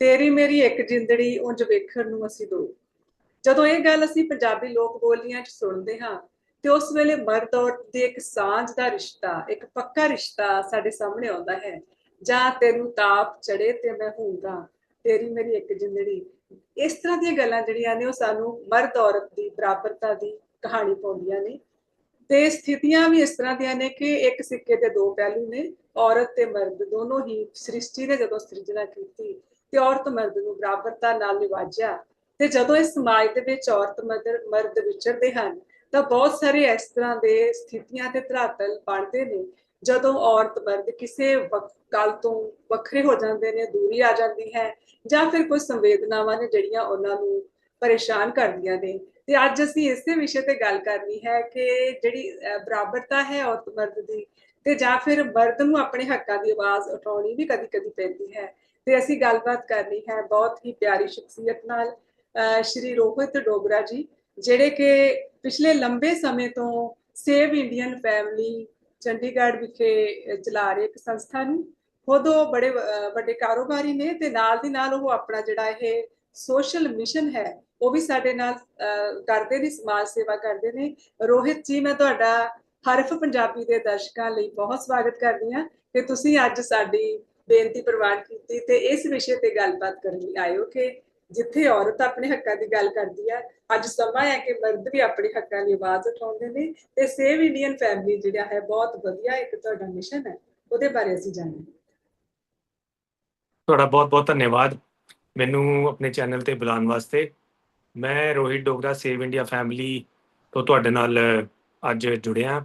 ਤੇਰੀ ਮੇਰੀ ਇੱਕ ਜਿੰਦੜੀ ਉਂਝ ਵੇਖਣ ਨੂੰ ਅਸੀਂ ਦੋ। ਜਦੋਂ ਇਹ ਗੱਲ ਅਸੀਂ ਪੰਜਾਬੀ ਲੋਕ ਬੋਲੀਆਂ 'ਚ ਸੁਣਦੇ ਹਾਂ, ਤੇ ਉਸ ਵੇਲੇ ਮਰਦ ਔਰਤ ਦੀ ਇੱਕ ਸਾਂਝ ਦਾ ਰਿਸ਼ਤਾ, ਇੱਕ ਪੱਕਾ ਰਿਸ਼ਤਾ ਸਾਡੇ ਸਾਹਮਣੇ ਆਉਂਦਾ ਹੈ। ਜਾਂ ਤੈਨੂੰ ਤਾਪ ਚੜੇ ਤੇ ਮੈਂ ਹੂੰਗਾ, ਤੇਰੀ ਮੇਰੀ ਇੱਕ ਜਿੰਦੜੀ। ਇਸ ਤਰ੍ਹਾਂ ਦੀਆਂ ਗੱਲਾਂ ਜਿਹੜੀਆਂ ਨੇ ਉਹ ਸਾਨੂੰ ਮਰਦ ਔਰਤ ਦੀ ਬਰਾਬਰਤਾ ਦੀ ਕਹਾਣੀ ਪਾਉਂਦੀਆਂ ਨੇ। ਤੇ ਸਥਿਤੀਆਂ ਵੀ ਇਸ ਤਰ੍ਹਾਂ ਦੀਆਂ ਨੇ ਕਿ ਇੱਕ ਸਿੱਕੇ ਦੇ ਦੋ ਪਹਿਲੂ ਨੇ, ਔਰਤ ਤੇ ਮਰਦ ਦੋਨੋਂ ਹੀ ਸ੍ਰਿਸ਼ਟੀ ਨੇ ਜਦੋਂ ਸਿਰਜਣਾ ਕੀਤੀ। ਤੇ ਔਰਤ ਮਰਦ ਨੂੰ ਬਰਾਬਰਤਾ ਨਾਲ ਨਿਵਾਜਿਆ ਤੇ ਜਦੋਂ ਇਸ ਸਮਾਜ ਦੇ ਵਿੱਚ ਔਰਤ ਮਰਦ ਮਰਦ ਵਿਚਰਦੇ ਹਨ, ਤਾਂ ਬਹੁਤ ਸਾਰੇ ਇਸ ਤਰ੍ਹਾਂ ਦੇ ਸਥਿਤੀਆਂ ਤੇ ਧਰਾਤਲ ਬਣਦੇ ਨੇ। ਜਦੋਂ ਔਰਤ ਮਰਦ ਕਿਸੇ ਵਕ- ਤੋਂ ਵੱਖਰੇ ਹੋ ਜਾਂਦੇ ਨੇ, ਦੂਰੀ ਆ ਜਾਂਦੀ ਹੈ, ਜਾਂ ਫਿਰ ਕੋਈ ਸੰਵੇਦਨਾਵਾਂ ਨੇ ਜਿਹੜੀਆਂ ਉਹਨਾਂ ਨੂੰ ਪਰੇਸ਼ਾਨ ਕਰਦੀਆਂ ਨੇ। ਤੇ ਅੱਜ ਅਸੀਂ ਇਸੇ ਵਿਸ਼ੇ ਤੇ ਗੱਲ ਕਰਨੀ ਹੈ ਕਿ ਜਿਹੜੀ ਬਰਾਬਰਤਾ ਹੈ ਔਰਤ ਮਰਦ ਦੀ, ਤੇ ਜਾਂ ਫਿਰ ਮਰਦ ਨੂੰ ਆਪਣੇ ਹੱਕਾਂ ਦੀ ਆਵਾਜ਼ ਉਠਾਉਣੀ ਵੀ ਕਦੀ-ਕਦੀ ਪੈਂਦੀ ਹੈ। ਤੇ ਅਸੀਂ ਗੱਲਬਾਤ ਕਰਨੀ ਹੈ ਬਹੁਤ ਹੀ ਪਿਆਰੀ ਸ਼ਖਸੀਅਤ ਨਾਲ ਅਹ, ਸ਼੍ਰੀ ਰੋਹਿਤ ਡੋਗਰਾ ਜੀ ਜਿਹੜੇ ਕਿ ਪਿਛਲੇ ਲੰਬੇ ਸਮੇਂ ਤੋਂ ਸੇਵ ਇੰਡੀਅਨ ਫੈਮਿਲੀ ਚੰਡੀਗੜ੍ਹ ਵਿਖੇ ਚਲਾ ਰਹੇ ਇੱਕ ਸੰਸਥਾ ਨੂੰ। ਖੁਦ ਉਹ ਬੜੇ ਵੱਡੇ ਕਾਰੋਬਾਰੀ ਨੇ ਤੇ ਨਾਲ ਦੀ ਨਾਲ ਉਹ ਆਪਣਾ ਜਿਹੜਾ ਇਹ ਸੋਸ਼ਲ ਮਿਸ਼ਨ ਹੈ ਉਹ ਵੀ ਸਾਡੇ ਨਾਲ ਅਹ, ਕਰਦੇ ਨੇ ਸਮਾਜ ਸੇਵਾ ਕਰਦੇ ਨੇ। ਰੋਹਿਤ ਜੀ ਮੈਂ ਤੁਹਾਡਾ ਹਰਫ ਪੰਜਾਬੀ ਦੇ ਦਰਸ਼ਕਾਂ ਲਈ ਬਹੁਤ ਸਵਾਗਤ ਕਰਦੀ ਹਾਂ ਕਿ ਤੁਸੀਂ ਅੱਜ ਸਾਡੀ ਬੇਨਤੀ ਪ੍ਰਵਾਨ ਕੀਤੀ ਤੇ ਇਸ ਵਿਸ਼ੇ ਤੇ ਗੱਲਬਾਤ ਕਰਨ ਲਈ ਆਇਓ ਕਿ ਜਿੱਥੇ ਔਰਤ ਆਪਣੇ ਹੱਕਾਂ ਦੀ ਗੱਲ ਕਰਦੀ ਹੈ ਅੱਜ ਸਮਾਂ ਹੈ ਕਿ ਮਰਦ ਵੀ ਆਪਣੇ ਹੱਕਾਂ ਦੀ ਆਵਾਜ਼ ਉਠਾਉਂਦੇ ਨੇ ਤੇ ਸੇਵ ਇੰਡੀਅਨ ਫੈਮਿਲੀ ਜਿਹੜਾ ਹੈ ਬਹੁਤ ਵਧੀਆ ਇੱਕ ਤੁਹਾਡਾ ਮਿਸ਼ਨ ਹੈ, ਉਹਦੇ ਬਾਰੇ ਅਸੀਂ ਜਾਣਾਂਗੇ। ਤੁਹਾਡਾ ਬਹੁਤ ਬਹੁਤ ਧੰਨਵਾਦ। ਮੈਨੂੰ ਆਪਣੇ ਚੈਨਲ ਤੇ ਬੁਲਾਉਣ ਵਾਸਤੇ। ਮੈਂ Rohit Dogra, save India family ਤੋਂ ਤੁਹਾਡੇ ਨਾਲ ਅੱਜ ਜੁੜਿਆ।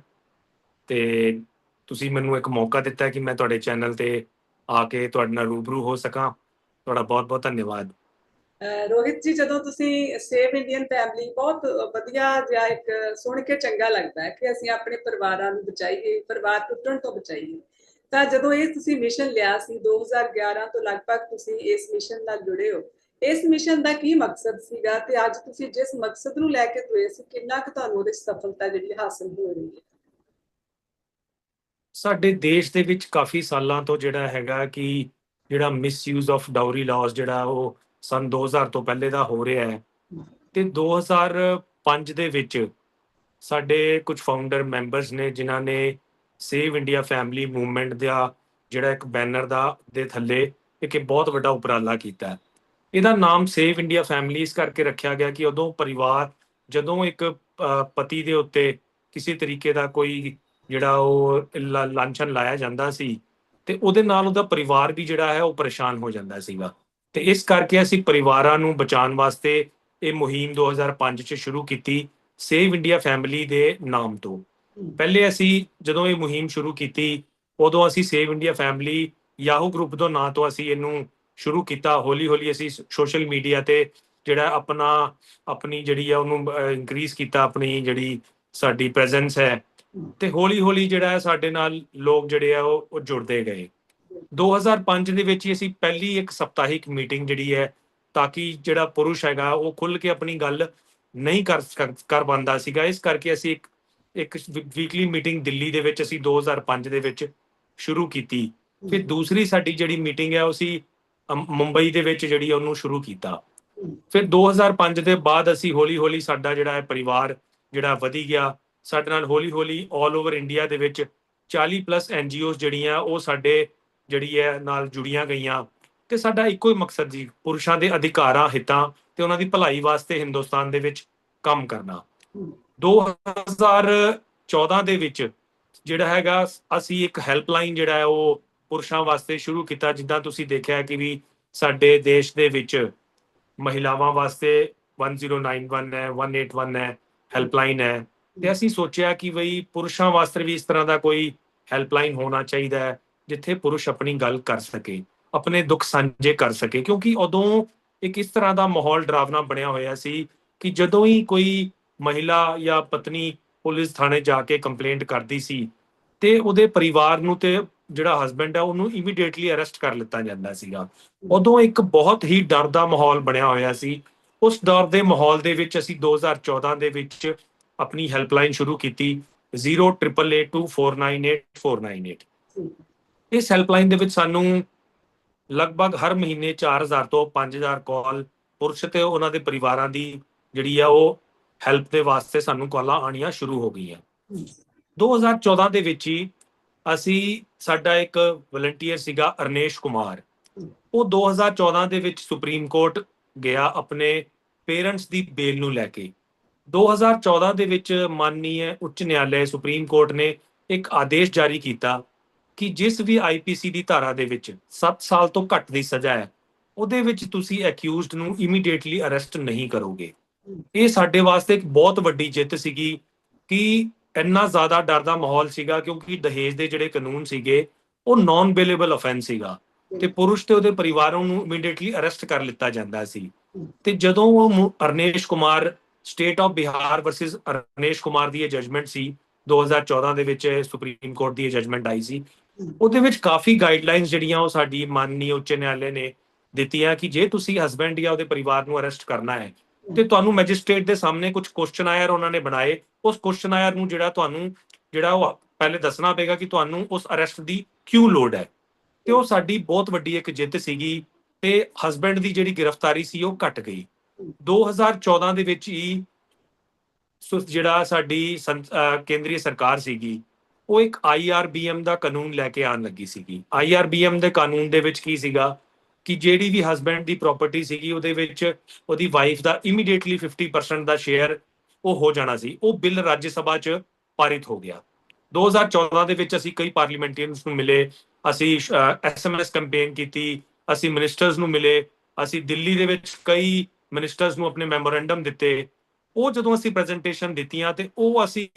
ਤੇ ਤੁਸੀਂ ਮੈਨੂੰ ਇੱਕ ਮੌਕਾ ਦਿੱਤਾ ਕਿ ਮੈਂ ਤੁਹਾਡੇ ਚੈਨਲ ਤੇ ਆ ਕੇ ਤੁਹਾਡੇ ਨਾਲ ਰੂਬਰੂ ਹੋ ਸਕਾਂ। ਤੁਹਾਡਾ ਬਹੁਤ ਬਹੁਤ ਧੰਨਵਾਦ। ਰੋਹਿਤ ਜੀ, ਜਦੋਂ ਤੁਸੀਂ ਸੇਵ ਇੰਡੀਅਨ ਫੈਮਿਲੀ ਬਹੁਤ ਵਧੀਆ ਜਿਹਾ ਇੱਕ ਸੁਣ ਕੇ ਚੰਗਾ ਲੱਗਦਾ ਹੈ ਕਿ ਅਸੀਂ ਆਪਣੇ ਪਰਿਵਾਰਾਂ ਨੂੰ ਬਚਾਈਏ, ਪਰਿਵਾਰ ਟੁੱਟਣ ਤੋਂ ਬਚਾਈਏ, ਤਾਂ ਜਦੋਂ ਇਹ ਤੁਸੀਂ ਮਿਸ਼ਨ ਲਿਆ ਸੀ 2011 ਤੋਂ ਲਗਭਗ ਤੁਸੀਂ ਇਸ ਮਿਸ਼ਨ ਨਾਲ ਜੁੜੇ ਹੋ, ਇਸ ਮਿਸ਼ਨ ਦਾ ਕੀ ਮਕਸਦ ਸੀਗਾ? ਤੇ ਅੱਜ ਤੁਸੀਂ ਜਿਸ ਮਕਸਦ ਨੂੰ ਲੈ ਕੇ ਤੁਰੇ ਸੀ, ਕਿੰਨਾ ਕੁ ਤੁਹਾਨੂੰ ਉਹਦੇ 'ਚ ਸਫਲਤਾ ਜਿਹੜੀ ਹਾਸਲ ਹੋ ਰਹੀ ਹੈ? ਸਾਡੇ ਦੇਸ਼ ਦੇ ਵਿੱਚ ਕਾਫੀ ਸਾਲਾਂ ਤੋਂ ਜਿਹੜਾ ਹੈਗਾ ਕਿ ਜਿਹੜਾ ਮਿਸਯੂਜ਼ ਆਫ ਡਾਊਰੀ ਲਾਜ਼ ਜਿਹੜਾ ਉਹ ਸਨ 2000 ਤੋਂ ਪਹਿਲੇ ਦਾ ਹੋ ਰਿਹਾ ਹੈ। ਤੇ 2005 ਦੇ ਵਿੱਚ ਸਾਡੇ ਕੁਝ ਫਾਊਂਡਰ ਮੈਂਬਰਸ ਨੇ, ਜਿਨ੍ਹਾਂ ਨੇ ਸੇਵ ਇੰਡੀਆ ਫੈਮਿਲੀ ਮੂਵਮੈਂਟ ਦਾ ਜਿਹੜਾ ਇੱਕ ਬੈਨਰ ਦਾ ਦੇ ਥੱਲੇ ਇੱਕ ਇਹ ਬਹੁਤ ਵੱਡਾ ਉਪਰਾਲਾ ਕੀਤਾ ਇਹਦਾ ਨਾਮ ਸੇਵ ਇੰਡੀਆ ਫੈਮਿਲੀ ਇਸ ਕਰਕੇ ਰੱਖਿਆ ਗਿਆ ਕਿ ਉਦੋਂ ਪਰਿਵਾਰ ਜਦੋਂ ਇੱਕ ਪਤੀ ਦੇ ਉੱਤੇ ਕਿਸੇ ਤਰੀਕੇ ਦਾ ਕੋਈ ਜਿਹੜਾ ਉਹ ਲਾ- ਲਾਂਛਨ ਲਾਇਆ ਜਾਂਦਾ ਸੀ ਤੇ ਉਹਦੇ ਨਾਲ ਉਹਦਾ ਪਰਿਵਾਰ ਵੀ ਜਿਹੜਾ ਹੈ ਉਹ ਪਰੇਸ਼ਾਨ ਹੋ ਜਾਂਦਾ ਸੀਗਾ। ਤੇ ਇਸ ਕਰਕੇ ਅਸੀਂ ਪਰਿਵਾਰਾਂ ਨੂੰ ਬਚਾਉਣ ਵਾਸਤੇ ਇਹ ਮੁਹਿੰਮ 2005 ਚ ਸ਼ੁਰੂ ਕੀਤੀ ਸੇਵ ਇੰਡੀਆ ਫੈਮਿਲੀ ਦੇ ਨਾਮ ਤੋਂ। ਪਹਿਲੇ ਅਸੀਂ ਜਦੋਂ ਇਹ ਮੁਹਿੰਮ ਸ਼ੁਰੂ ਕੀਤੀ, ਉਦੋਂ ਅਸੀਂ save India family Yahoo group ਤੋਂ ਨਾਂ ਤੋਂ ਅਸੀਂ ਇਹਨੂੰ ਸ਼ੁਰੂ ਕੀਤਾ। ਹੌਲੀ ਹੌਲੀ ਅਸੀਂ ਸੋਸ਼ਲ ਮੀਡੀਆ ਤੇ ਜਿਹੜਾ ਆਪਣਾ, ਆਪਣੀ ਜਿਹੜੀ ਆ ਉਹਨੂੰ ਇਨਕਰੀਜ਼ ਕੀਤਾ, ਆਪਣੀ ਜਿਹੜੀ ਸਾਡੀ ਪ੍ਰੈਜ਼ੈਂਸ ਹੈ। ਤੇ ਹੌਲੀ ਹੌਲੀ ਜਿਹੜਾ ਹੈ ਸਾਡੇ ਨਾਲ ਲੋਕ ਜਿਹੜੇ ਆ ਉਹ ਜੁੜਦੇ ਗਏ। 2005 ਦੇ ਵਿੱਚ ਹੀ ਅਸੀਂ ਪਹਿਲੀ ਇੱਕ ਸਪਤਾਹਿਕ ਮੀਟਿੰਗ ਜਿਹੜੀ ਹੈ ਤਾਂ ਕਿ ਜਿਹੜਾ ਪੁਰਸ਼ ਹੈਗਾ ਉਹ ਖੁੱਲ ਕੇ ਆਪਣੀ ਗੱਲ ਨਹੀਂ ਕਰ ਕਰ- ਪਾਉਂਦਾ ਸੀਗਾ। ਇਸ ਕਰਕੇ ਅਸੀਂ ਇੱਕ ਇੱਕ ਵੀਕਲੀ ਮੀਟਿੰਗ ਦਿੱਲੀ ਦੇ ਵਿੱਚ ਅਸੀਂ 2005 ਦੇ ਵਿੱਚ ਸ਼ੁਰੂ ਕੀਤੀ। ਫਿਰ ਦੂਸਰੀ ਸਾਡੀ ਜਿਹੜੀ ਮੀਟਿੰਗ ਹੈ ਉਹ ਅਸੀਂ ਮੁੰਬਈ ਦੇ ਵਿੱਚ ਜਿਹੜੀ ਉਹਨੂੰ ਸ਼ੁਰੂ ਕੀਤਾ। ਫਿਰ 2005 ਦੇ ਬਾਅਦ ਅਸੀਂ ਹੌਲੀ ਹੌਲੀ ਸਾਡਾ ਜਿਹੜਾ ਹੈ ਪਰਿਵਾਰ ਜਿਹੜਾ ਵਧੀ ਗਿਆ। ਸਾਡੇ ਨਾਲ ਹੌਲੀ ਹੌਲੀ 올 ਓਵਰ ਇੰਡੀਆ ਦੇ ਵਿੱਚ 40 ਪਲੱਸ ਐਨਜੀਓਜ਼ ਜਿਹੜੀਆਂ, ਉਹ ਸਾਡੇ ਜਿਹੜੀ ਹੈ ਨਾਲ ਜੁੜੀਆਂ ਗਈਆਂ। ਤੇ ਸਾਡਾ ਇੱਕੋ ਹੀ ਮਕਸਦ ਜੀ, ਪੁਰਸ਼ਾਂ ਦੇ ਅਧਿਕਾਰਾਂ, ਹਿੱਤਾਂ ਤੇ ਉਹਨਾਂ ਦੀ ਭਲਾਈ ਵਾਸਤੇ ਹਿੰਦੁਸਤਾਨ ਦੇ ਵਿੱਚ ਕੰਮ ਕਰਨਾ। 2014 ਦੇ ਵਿੱਚ ਜਿਹੜਾ ਹੈਗਾ, ਅਸੀਂ ਇੱਕ ਹੈਲਪਲਾਈਨ ਜਿਹੜਾ ਹੈ, ਉਹ ਪੁਰਸ਼ਾਂ ਵਾਸਤੇ ਸ਼ੁਰੂ ਕੀਤਾ, ਜਿੱਦਾਂ ਤੁਸੀਂ ਦੇਖਿਆ ਕਿ ਵੀ ਸਾਡੇ ਦੇਸ਼ ਦੇ ਵਿੱਚ ਮਹਿਲਾਵਾਂ ਵਾਸਤੇ 1091 ਹੈ 181 ਹੈ ਹੈਲਪਲਾਈਨ ਹੈ। ਤੇ ਅਸੀਂ ਸੋਚਿਆ ਕਿ ਬਈ ਪੁਰਸ਼ਾਂ ਵਾਸਤੇ ਵੀ ਇਸ ਤਰ੍ਹਾਂ ਦਾ ਕੋਈ ਹੈਲਪਲਾਈਨ ਹੋਣਾ ਚਾਹੀਦਾ ਹੈ, ਜਿੱਥੇ ਪੁਰਸ਼ ਆਪਣੀ ਗੱਲ ਕਰ ਸਕੇ, ਆਪਣੇ ਦੁੱਖ ਸਾਂਝੇ ਕਰ ਸਕੇ, ਕਿਉਂਕਿ ਉਦੋਂ ਇੱਕ ਇਸ ਤਰ੍ਹਾਂ ਦਾ ਮਾਹੌਲ ਡਰਾਵਨਾ ਬਣਿਆ ਹੋਇਆ ਸੀ ਕਿ ਜਦੋਂ ਹੀ ਕੋਈ ਮਹਿਲਾ ਜਾਂ ਪਤਨੀ ਪੁਲਿਸ ਥਾਣੇ ਜਾ ਕੇ ਕੰਪਲੇਂਟ ਕਰਦੀ ਸੀ ਤੇ ਉਹਦੇ ਪਰਿਵਾਰ ਨੂੰ ਤੇ ਜਿਹੜਾ ਹਸਬੰਡ ਹੈ ਉਹਨੂੰ ਇਮੀਡੀਏਟਲੀ ਅਰੈਸਟ ਕਰ ਲਿੱਤਾ ਜਾਂਦਾ ਸੀਗਾ। ਉਦੋਂ ਇੱਕ ਬਹੁਤ ਹੀ ਡਰ ਦਾ ਮਾਹੌਲ ਬਣਿਆ ਹੋਇਆ ਸੀ। ਉਸ ਡਰ ਦੇ ਮਾਹੌਲ ਦੇ ਵਿੱਚ ਅਸੀਂ 2014 ਦੇ ਵਿੱਚ ਆਪਣੀ ਹੈਲਪਲਾਈਨ ਸ਼ੁਰੂ ਕੀਤੀ 088824989498 ਇਸ ਹੈਲਪਲਾਈਨ ਦੇ ਵਿੱਚ ਸਾਨੂੰ ਲਗਭਗ ਹਰ ਮਹੀਨੇ 4000 ਤੋਂ 5000 ਕਾਲ ਪੁਰਸ਼ ਤੇ ਉਹਨਾਂ ਦੇ ਪਰਿਵਾਰਾਂ ਦੀ ਜਿਹੜੀ ਆ ਉਹ ਹੈਲਪ ਦੇ ਵਾਸਤੇ ਸਾਨੂੰ ਕਾਲਾਂ ਆਣੀਆਂ ਸ਼ੁਰੂ ਹੋ ਗਈਆਂ। 2014 ਦੇ ਵਿੱਚ ਹੀ ਅਸੀਂ ਸਾਡਾ ਇੱਕ ਵਲੰਟੀਅਰ ਸੀਗਾ ਅਰਨੇਸ਼ ਕੁਮਾਰ। ਉਹ 2014 ਦੇ ਵਿੱਚ ਸੁਪਰੀਮ ਕੋਰਟ ਗਿਆ ਆਪਣੇ ਪੇਰੈਂਟਸ ਦੀ ਬੇਲ ਨੂੰ ਲੈ ਕੇ। 2014 ਦੇ ਵਿੱਚ ਮਾਨਨੀय ਉੱਚ ਨਿਆਲੇ ਸੁਪਰੀਮ ਕੋਰਟ ਨੇ ਇੱਕ ਆਦੇਸ਼ ਜਾਰੀ ਕੀਤਾ ਕਿ ਜਿਸ ਵੀ ਆਈਪੀਸੀ ਦੀ ਧਾਰਾ ਦੇ ਵਿੱਚ 7 ਸਾਲ ਤੋਂ ਘੱਟ ਦੀ ਸਜ਼ਾ ਹੈ, ਉਹਦੇ ਵਿੱਚ ਤੁਸੀਂ ਅਕਿਊਜ਼ਡ ਨੂੰ ਇਮੀਡੀਏਟਲੀ ਅਰੈਸਟ ਨਹੀਂ ਕਰੋਗੇ। ਇਹ ਸਾਡੇ ਵਾਸਤੇ ਇੱਕ ਬਹੁਤ ਵੱਡੀ ਜਿੱਤ ਸੀਗੀ ਕਿ ਇੰਨਾ ਜ਼ਿਆਦਾ ਡਰ ਦਾ ਮਾਹੌਲ ਸੀਗਾ ਕਿਉਂਕਿ ਦਹੇਜ ਦੇ ਜਿਹੜੇ ਕਾਨੂੰਨ ਸੀਗੇ, ਉਹ ਨਾਨ ਬੇਲੇਬਲ ਅਫੈਂਸ ਸੀਗਾ ਤੇ ਪੁਰਸ਼ ਤੇ ਉਹਦੇ ਪਰਿਵਾਰਾਂ ਨੂੰ ਇਮੀਡੀਏਟਲੀ ਅਰੈਸਟ ਕਰ ਲਿੱਤਾ ਜਾਂਦਾ ਸੀ। ਤੇ ਜਦੋਂ ਉਹ Arnesh Kumar state of Bihar versus Arnesh Kumar ਦੀ ਇਹ ਜਜਮੈਂਟ ਸੀ। 2014 ਦੇ ਵਿੱਚ ਸੁਪਰੀਮ ਕੋਰਟ ਦੀ ਇਹ ਜਜਮੈਂਟ ਆਈ ਸੀ। ਉਹਦੇ ਵਿੱਚ ਕਾਫੀ ਗਾਈਡਲਾਈਨਸ ਜਿਹੜੀਆਂ ਉਹ ਸਾਡੀ ਮਾਨਨੀय ਉੱਚ ਨਿਆਲੇ ਨੇ ਦਿੱਤੀਆਂ ਕਿ ਜੇ ਤੁਸੀਂ ਹਸਬੈਂਡ ਜਾਂ ਉਹਦੇ ਪਰਿਵਾਰ ਨੂੰ ਅਰੈਸਟ ਕਰਨਾ ਹੈ, ਤੇ ਤੁਹਾਨੂੰ ਮੈਜਿਸਟ੍ਰੇਟ ਦੇ ਸਾਹਮਣੇ ਕੁਝ ਕੁਐਸਚਨ ਆਇਰ ਉਹਨਾਂ ਨੇ ਬਣਾਏ। ਉਸ ਕੁਐਸਚਨ ਆਇਰ ਨੂੰ ਜਿਹੜਾ ਤੁਹਾਨੂੰ, ਜਿਹੜਾ ਉਹ ਪਹਿਲੇ ਦੱਸਣਾ ਪਏਗਾ ਕਿ ਤੁਹਾਨੂੰ ਉਸ ਅਰੈਸਟ ਦੀ ਕਿਉਂ ਲੋੜ ਹੈ। ਤੇ ਉਹ ਸਾਡੀ ਬਹੁਤ ਵੱਡੀ ਇੱਕ ਜਿੱਤ ਸੀਗੀ ਤੇ ਹਸਬੈਂਡ ਦੀ ਜਿਹੜੀ ਗ੍ਰਿਫਤਾਰੀ ਸੀ ਉਹ ਘਟ ਗਈ। 2014 ਦੇ ਵਿੱਚ ਹੀ ਜਿਹੜਾ ਸਾਡੀ ਸੰ- ਕੇਂਦਰੀ ਸਰਕਾਰ ਸੀਗੀ, ਉਹ ਇੱਕ ਆਈਆਰਬੀਐਮ ਦਾ ਕਾਨੂੰਨ ਲੈ ਕੇ ਆਉਣ ਲੱਗੀ ਸੀਗੀ। ਆਈਆਰਬੀਐਮ ਦੇ ਕਾਨੂੰਨ ਦੇ ਵਿੱਚ ਕੀ ਸੀਗਾ ਕਿ ਜਿਹੜੀ ਵੀ ਹਸਬੈਂਡ ਦੀ ਪ੍ਰਾਪਰਟੀ ਸੀਗੀ, ਉਹਦੇ ਵਿੱਚ ਉਹਦੀ ਵਾਈਫ ਦਾ ਇਮੀਡੀਏਟਲੀ 50% ਦਾ ਸ਼ੇਅਰ ਉਹ ਹੋ ਜਾਣਾ ਸੀ। ਉਹ ਬਿੱਲ ਰਾਜ ਸਭਾ 'ਚ ਪਾਰਿਤ ਹੋ ਗਿਆ। 2014 ਦੇ ਵਿੱਚ ਅਸੀਂ ਕਈ ਪਾਰਲੀਮੈਂਟਰੀਅਨਸ ਨੂੰ ਮਿਲੇ, ਅਸੀਂ ਐਸਐਮਐਸ ਕੈਂਪੇਨ ਕੀਤੀ, ਅਸੀਂ ਮਿਨਿਸਟਰਸ ਨੂੰ ਮਿਲੇ, ਅਸੀਂ ਦਿੱਲੀ ਦੇ ਵਿੱਚ ਕਈ ਮਿਨਿਸਟਰਸ ਨੂੰ ਆਪਣੇ ਮੈਮੋਰੈਂਡਮ ਦਿੱਤੇ, ਉਹ ਜਦੋਂ ਅਸੀਂ ਪ੍ਰੈਜੈਂਟੇਸ਼ਨ ਦਿੱਤੀਆਂ ਤੇ ਉਹ ਅਸੀਂ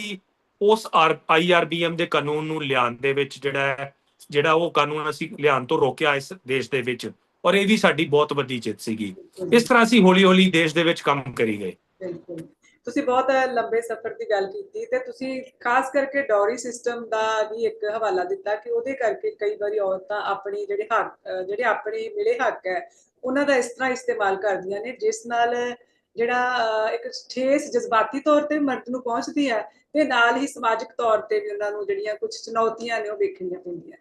ਉਸ ਆਈਆਰਬੀਐਮ ਦੇ ਕਾਨੂੰਨ ਨੂੰ ਲਿਆਉਣ ਦੇ ਵਿੱਚ ਜਿਹੜਾ ਹੈ, ਜਿਹੜਾ ਉਹ ਕਾਨੂੰਨ ਅਸੀਂ ਲਿਆਉਣ ਤੋਂ ਰੋਕਿਆ ਇਸ ਦੇਸ਼ ਦੇ ਵਿੱਚ, ਔਰ ਇਹ ਵੀ ਸਾਡੀ ਬਹੁਤ ਵੱਡੀ ਜਿੱਤ ਸੀਗੀ। ਇਸ ਤਰ੍ਹਾਂ ਅਸੀਂ ਹੌਲੀ-ਹੌਲੀ ਦੇਸ਼ ਦੇ ਵਿੱਚ ਕੰਮ ਕਰੀ ਗਏ। ਤੁਸੀਂ ਬਹੁਤ ਲੰਬੇ ਸਫ਼ਰ ਦੀ ਗੱਲ ਕੀਤੀ ਤੇ ਤੁਸੀਂ ਖਾਸ ਕਰਕੇ ਡੌਰੀ ਸਿਸਟਮ ਦਾ ਵੀ ਇੱਕ ਹਵਾਲਾ ਦਿੱਤਾ ਕਿ ਉਹਦੇ ਕਰਕੇ ਕਈ ਵਾਰੀ ਔਰਤਾਂ ਆਪਣੀ ਜਿਹੜੇ ਹੱਕ ਜਿਹੜੇ ਆਪਣੇ ਮਿਲੇ ਹੱਕ ਹੈ, ਉਹਨਾਂ ਦਾ ਇਸ ਤਰ੍ਹਾਂ ਇਸਤੇਮਾਲ ਕਰਦੀਆਂ ਨੇ, ਜਿਸ ਨਾਲ ਜਿਹੜਾ ਇੱਕ ਠੇਸ ਜਜ਼ਬਾਤੀ ਤੌਰ ਤੇ ਮਰਦ ਨੂੰ ਪਹੁੰਚਦੀ ਹੈ ਤੇ ਨਾਲ ਹੀ ਸਮਾਜਿਕ ਤੌਰ ਤੇ ਵੀ ਉਹਨਾਂ ਨੂੰ ਜਿਹੜੀਆਂ ਕੁਝ ਚੁਣੌਤੀਆਂ ਨੇ ਉਹ ਵੇਖਣੀਆਂ ਪੈਂਦੀਆਂ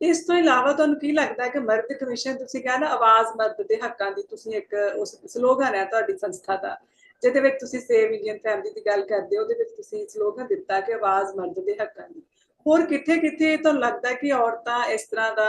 ਇਸ ਤੋਂ ਇਲਾਵਾ ਤੁਹਾਨੂੰ ਕੀ ਲੱਗਦਾ ਹੈ ਕਿ ਮਰਦ ਕਮਿਸ਼ਨ, ਤੁਸੀਂ ਕਿਹਾ ਨਾ, ਆਵਾਜ਼ ਮਰਦ ਦੇ ਹੱਕਾਂ ਦੀ ਤੁਸੀਂ ਇੱਕ ਉਸ ਸਲੋਗਨ ਹੈ ਤੁਹਾਡੀ ਸੰਸਥਾ ਦਾ ਜਿਹਦੇ ਵਿੱਚ ਤੁਸੀਂ ਸੇਵ ਇੰਡੀਅਨ ਫੈਮਿਲੀ ਦੀ ਗੱਲ ਕਰਦੇ ਹੋ ਉਹਦੇ ਵਿੱਚ ਤੁਸੀਂ ਸਲੋਗਨ ਦਿੱਤਾ ਕਿ ਆਵਾਜ਼ ਮਰਦ ਦੇ ਹੱਕਾਂ ਦੀ। ਹੋਰ ਕਿੱਥੇ ਕਿੱਥੇ ਤੁਹਾਨੂੰ ਲੱਗਦਾ ਕਿ ਔਰਤਾਂ ਇਸ ਤਰ੍ਹਾਂ ਦਾ